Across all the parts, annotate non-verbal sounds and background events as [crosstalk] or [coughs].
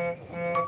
Mm-hmm.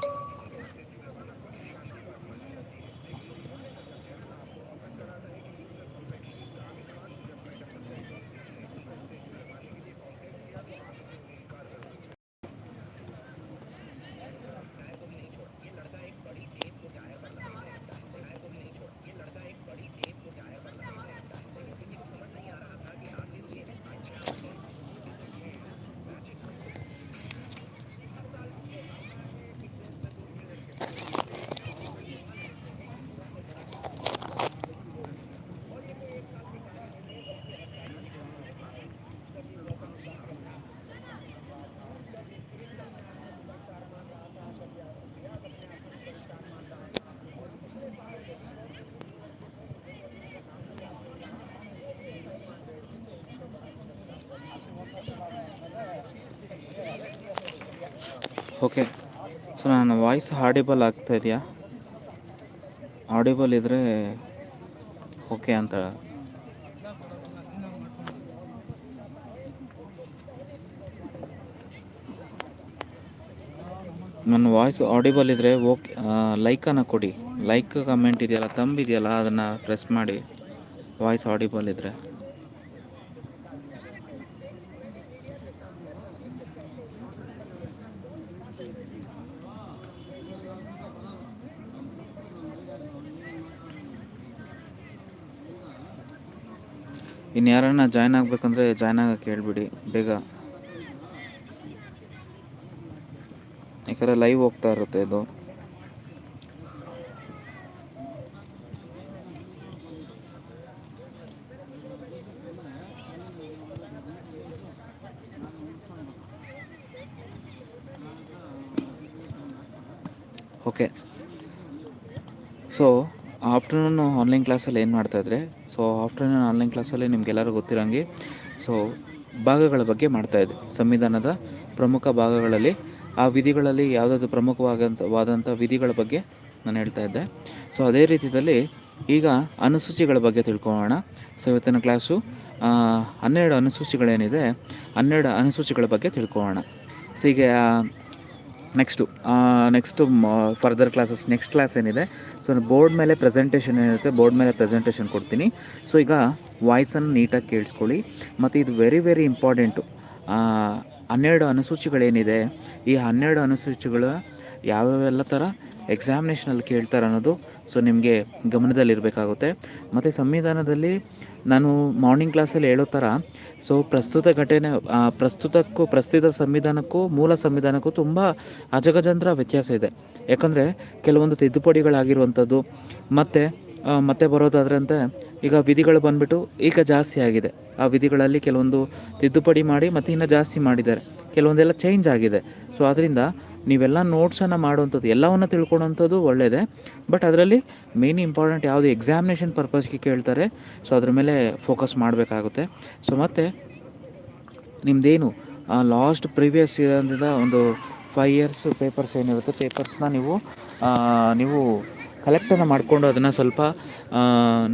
Okay so ನನ್ನ voice audible ಆಗ್ತಾ ಇದೆಯಾ? ಆಡಿಬಲ್ ಇದ್ದರೆ ಓಕೆ ಅಂತ. ನನ್ನ ವಾಯ್ಸ್ ಆಡಿಬಲ್ ಇದ್ದರೆ ಓಕೆ ಲೈಕನ್ನು ಕೊಡಿ. ಲೈಕ್ ಕಮೆಂಟ್ ಇದೆಯಲ್ಲ ತಂಬಿದೆಯಲ್ಲ ಅದನ್ನು ಪ್ರೆಸ್ ಮಾಡಿ. ವಾಯ್ಸ್ ಆಡಿಬಲ್ ಇದ್ದರೆ ಇನ್ನು ಯಾರನ್ನ ಜಾಯ್ನ್ ಆಗಬೇಕಂದ್ರೆ ಜಾಯ್ನ್ ಆಗಕ್ಕೆ ಹೇಳ್ಬಿಡಿ ಬೇಗ. ಯಾಕಂದರೆ ಲೈವ್ ಹೋಗ್ತಾ ಇರುತ್ತೆ ಇದು ಓಕೆ ಸೊ ಆಫ್ಟರ್ನೂನ್ ಆನ್ಲೈನ್ ಕ್ಲಾಸಲ್ಲಿ ಏನು ಮಾಡ್ತಾಯಿದ್ರೆ ಸೊ ಆಫ್ಟರ್ನೂನ್ ಆನ್ಲೈನ್ ಕ್ಲಾಸಲ್ಲಿ ನಿಮಗೆಲ್ಲರೂ ಗೊತ್ತಿರೋಂಗೆ ಸೊ ಭಾಗಗಳ ಬಗ್ಗೆ ಮಾಡ್ತಾಯಿದ್ದೆ ಸಂವಿಧಾನದ ಪ್ರಮುಖ ಭಾಗಗಳಲ್ಲಿ, ಆ ವಿಧಿಗಳಲ್ಲಿ ಯಾವುದಾದ್ರು ಪ್ರಮುಖವಾದಂಥವಾದಂಥ ವಿಧಿಗಳ ಬಗ್ಗೆ ನಾನು ಹೇಳ್ತಾ ಇದ್ದೆ. ಸೊ ಅದೇ ರೀತಿಯಲ್ಲಿ ಈಗ ಅನುಸೂಚಿಗಳ ಬಗ್ಗೆ ತಿಳ್ಕೊಳ್ಳೋಣ. ಸೊ ಇವತ್ತಿನ ಕ್ಲಾಸು ಹನ್ನೆರಡು ಅನುಸೂಚಿಗಳೇನಿದೆ, ಹನ್ನೆರಡು ಅನುಸೂಚಿಗಳ ಬಗ್ಗೆ ತಿಳ್ಕೊಳ್ಳೋಣ. ಸೊ ಈಗ next next further classes next class ಏನಿದೆ ಸೊ ಬೋರ್ಡ್ ಮೇಲೆ ಪ್ರೆಸೆಂಟೇಷನ್ ಏನಿರುತ್ತೆ ಬೋರ್ಡ್ ಮೇಲೆ ಪ್ರೆಸೆಂಟೇಷನ್ ಕೊಡ್ತೀನಿ. ಸೊ ಈಗ ವಾಯ್ಸನ್ನು ನೀಟಾಗಿ ಕೇಳಿಸ್ಕೊಳ್ಳಿ. ಮತ್ತು ಇದು ವೆರಿ ವೆರಿ ಇಂಪಾರ್ಟೆಂಟು ಹನ್ನೆರಡು ಅನುಸೂಚಿಗಳೇನಿದೆ? ಈ ಹನ್ನೆರಡು ಅನುಸೂಚಿಗಳು ಯಾವ್ಯಾವೆಲ್ಲ ಥರ ಎಕ್ಸಾಮಿನೇಷನಲ್ಲಿ ಕೇಳ್ತಾರೆ ಅನ್ನೋದು ಸೊ ನಿಮಗೆ ಗಮನದಲ್ಲಿರಬೇಕಾಗುತ್ತೆ. ಮತ್ತು ಸಂವಿಧಾನದಲ್ಲಿ ನಾನು ಮಾರ್ನಿಂಗ್ ಕ್ಲಾಸಲ್ಲಿ ಹೇಳೋ ಥರ ಸೊ ಪ್ರಸ್ತುತ ಘಟನೆ ಪ್ರಸ್ತುತಕ್ಕೂ, ಪ್ರಸ್ತುತ ಸಂವಿಧಾನಕ್ಕೂ, ಮೂಲ ಸಂವಿಧಾನಕ್ಕೂ ತುಂಬ ಅಜಗಜಂದ್ರ ವ್ಯತ್ಯಾಸ ಇದೆ. ಯಾಕಂದರೆ ಕೆಲವೊಂದು ತಿದ್ದುಪಡಿಗಳಾಗಿರುವಂಥದ್ದು, ಮತ್ತು ಮತ್ತೆ ಬರೋದಾದ್ರಂತೆ ಈಗ ವಿಧಿಗಳು ಬಂದ್ಬಿಟ್ಟು ಈಗ ಜಾಸ್ತಿ ಆಗಿದೆ. ಆ ವಿಧಿಗಳಲ್ಲಿ ಕೆಲವೊಂದು ತಿದ್ದುಪಡಿ ಮಾಡಿ ಮತ್ತು ಇನ್ನೂ ಜಾಸ್ತಿ ಮಾಡಿದ್ದಾರೆ. ಕೆಲವೊಂದೆಲ್ಲ ಚೇಂಜ್ ಆಗಿದೆ. ಸೊ ಅದರಿಂದ ನೀವೆಲ್ಲ ನೋಟ್ಸನ್ನು ಮಾಡುವಂಥದ್ದು, ಎಲ್ಲವನ್ನು ತಿಳ್ಕೊಳ್ಳೋಂಥದ್ದು ಒಳ್ಳೆಯದೆ ಬಟ್ ಅದರಲ್ಲಿ ಮೇನ್ ಇಂಪಾರ್ಟೆಂಟ್ ಯಾವುದು ಎಕ್ಸಾಮಿನೇಷನ್ ಪರ್ಪಸ್ಗೆ ಕೇಳ್ತಾರೆ. ಸೊ ಅದ್ರ ಮೇಲೆ ಫೋಕಸ್ ಮಾಡಬೇಕಾಗುತ್ತೆ. ಸೊ ಮತ್ತು ನಿಮ್ಮದೇನು ಲಾಸ್ಟ್ ಪ್ರೀವಿಯಸ್ ಇರೋದ್ರಿಂದ ಒಂದು ಫೈವ್ ಇಯರ್ಸ್ ಪೇಪರ್ಸ್ ಏನಿರುತ್ತೆ ಪೇಪರ್ಸ್ನ ನೀವು ನೀವು ಕಲೆಕ್ಟನ್ನು ಮಾಡಿಕೊಂಡು ಅದನ್ನು ಸ್ವಲ್ಪ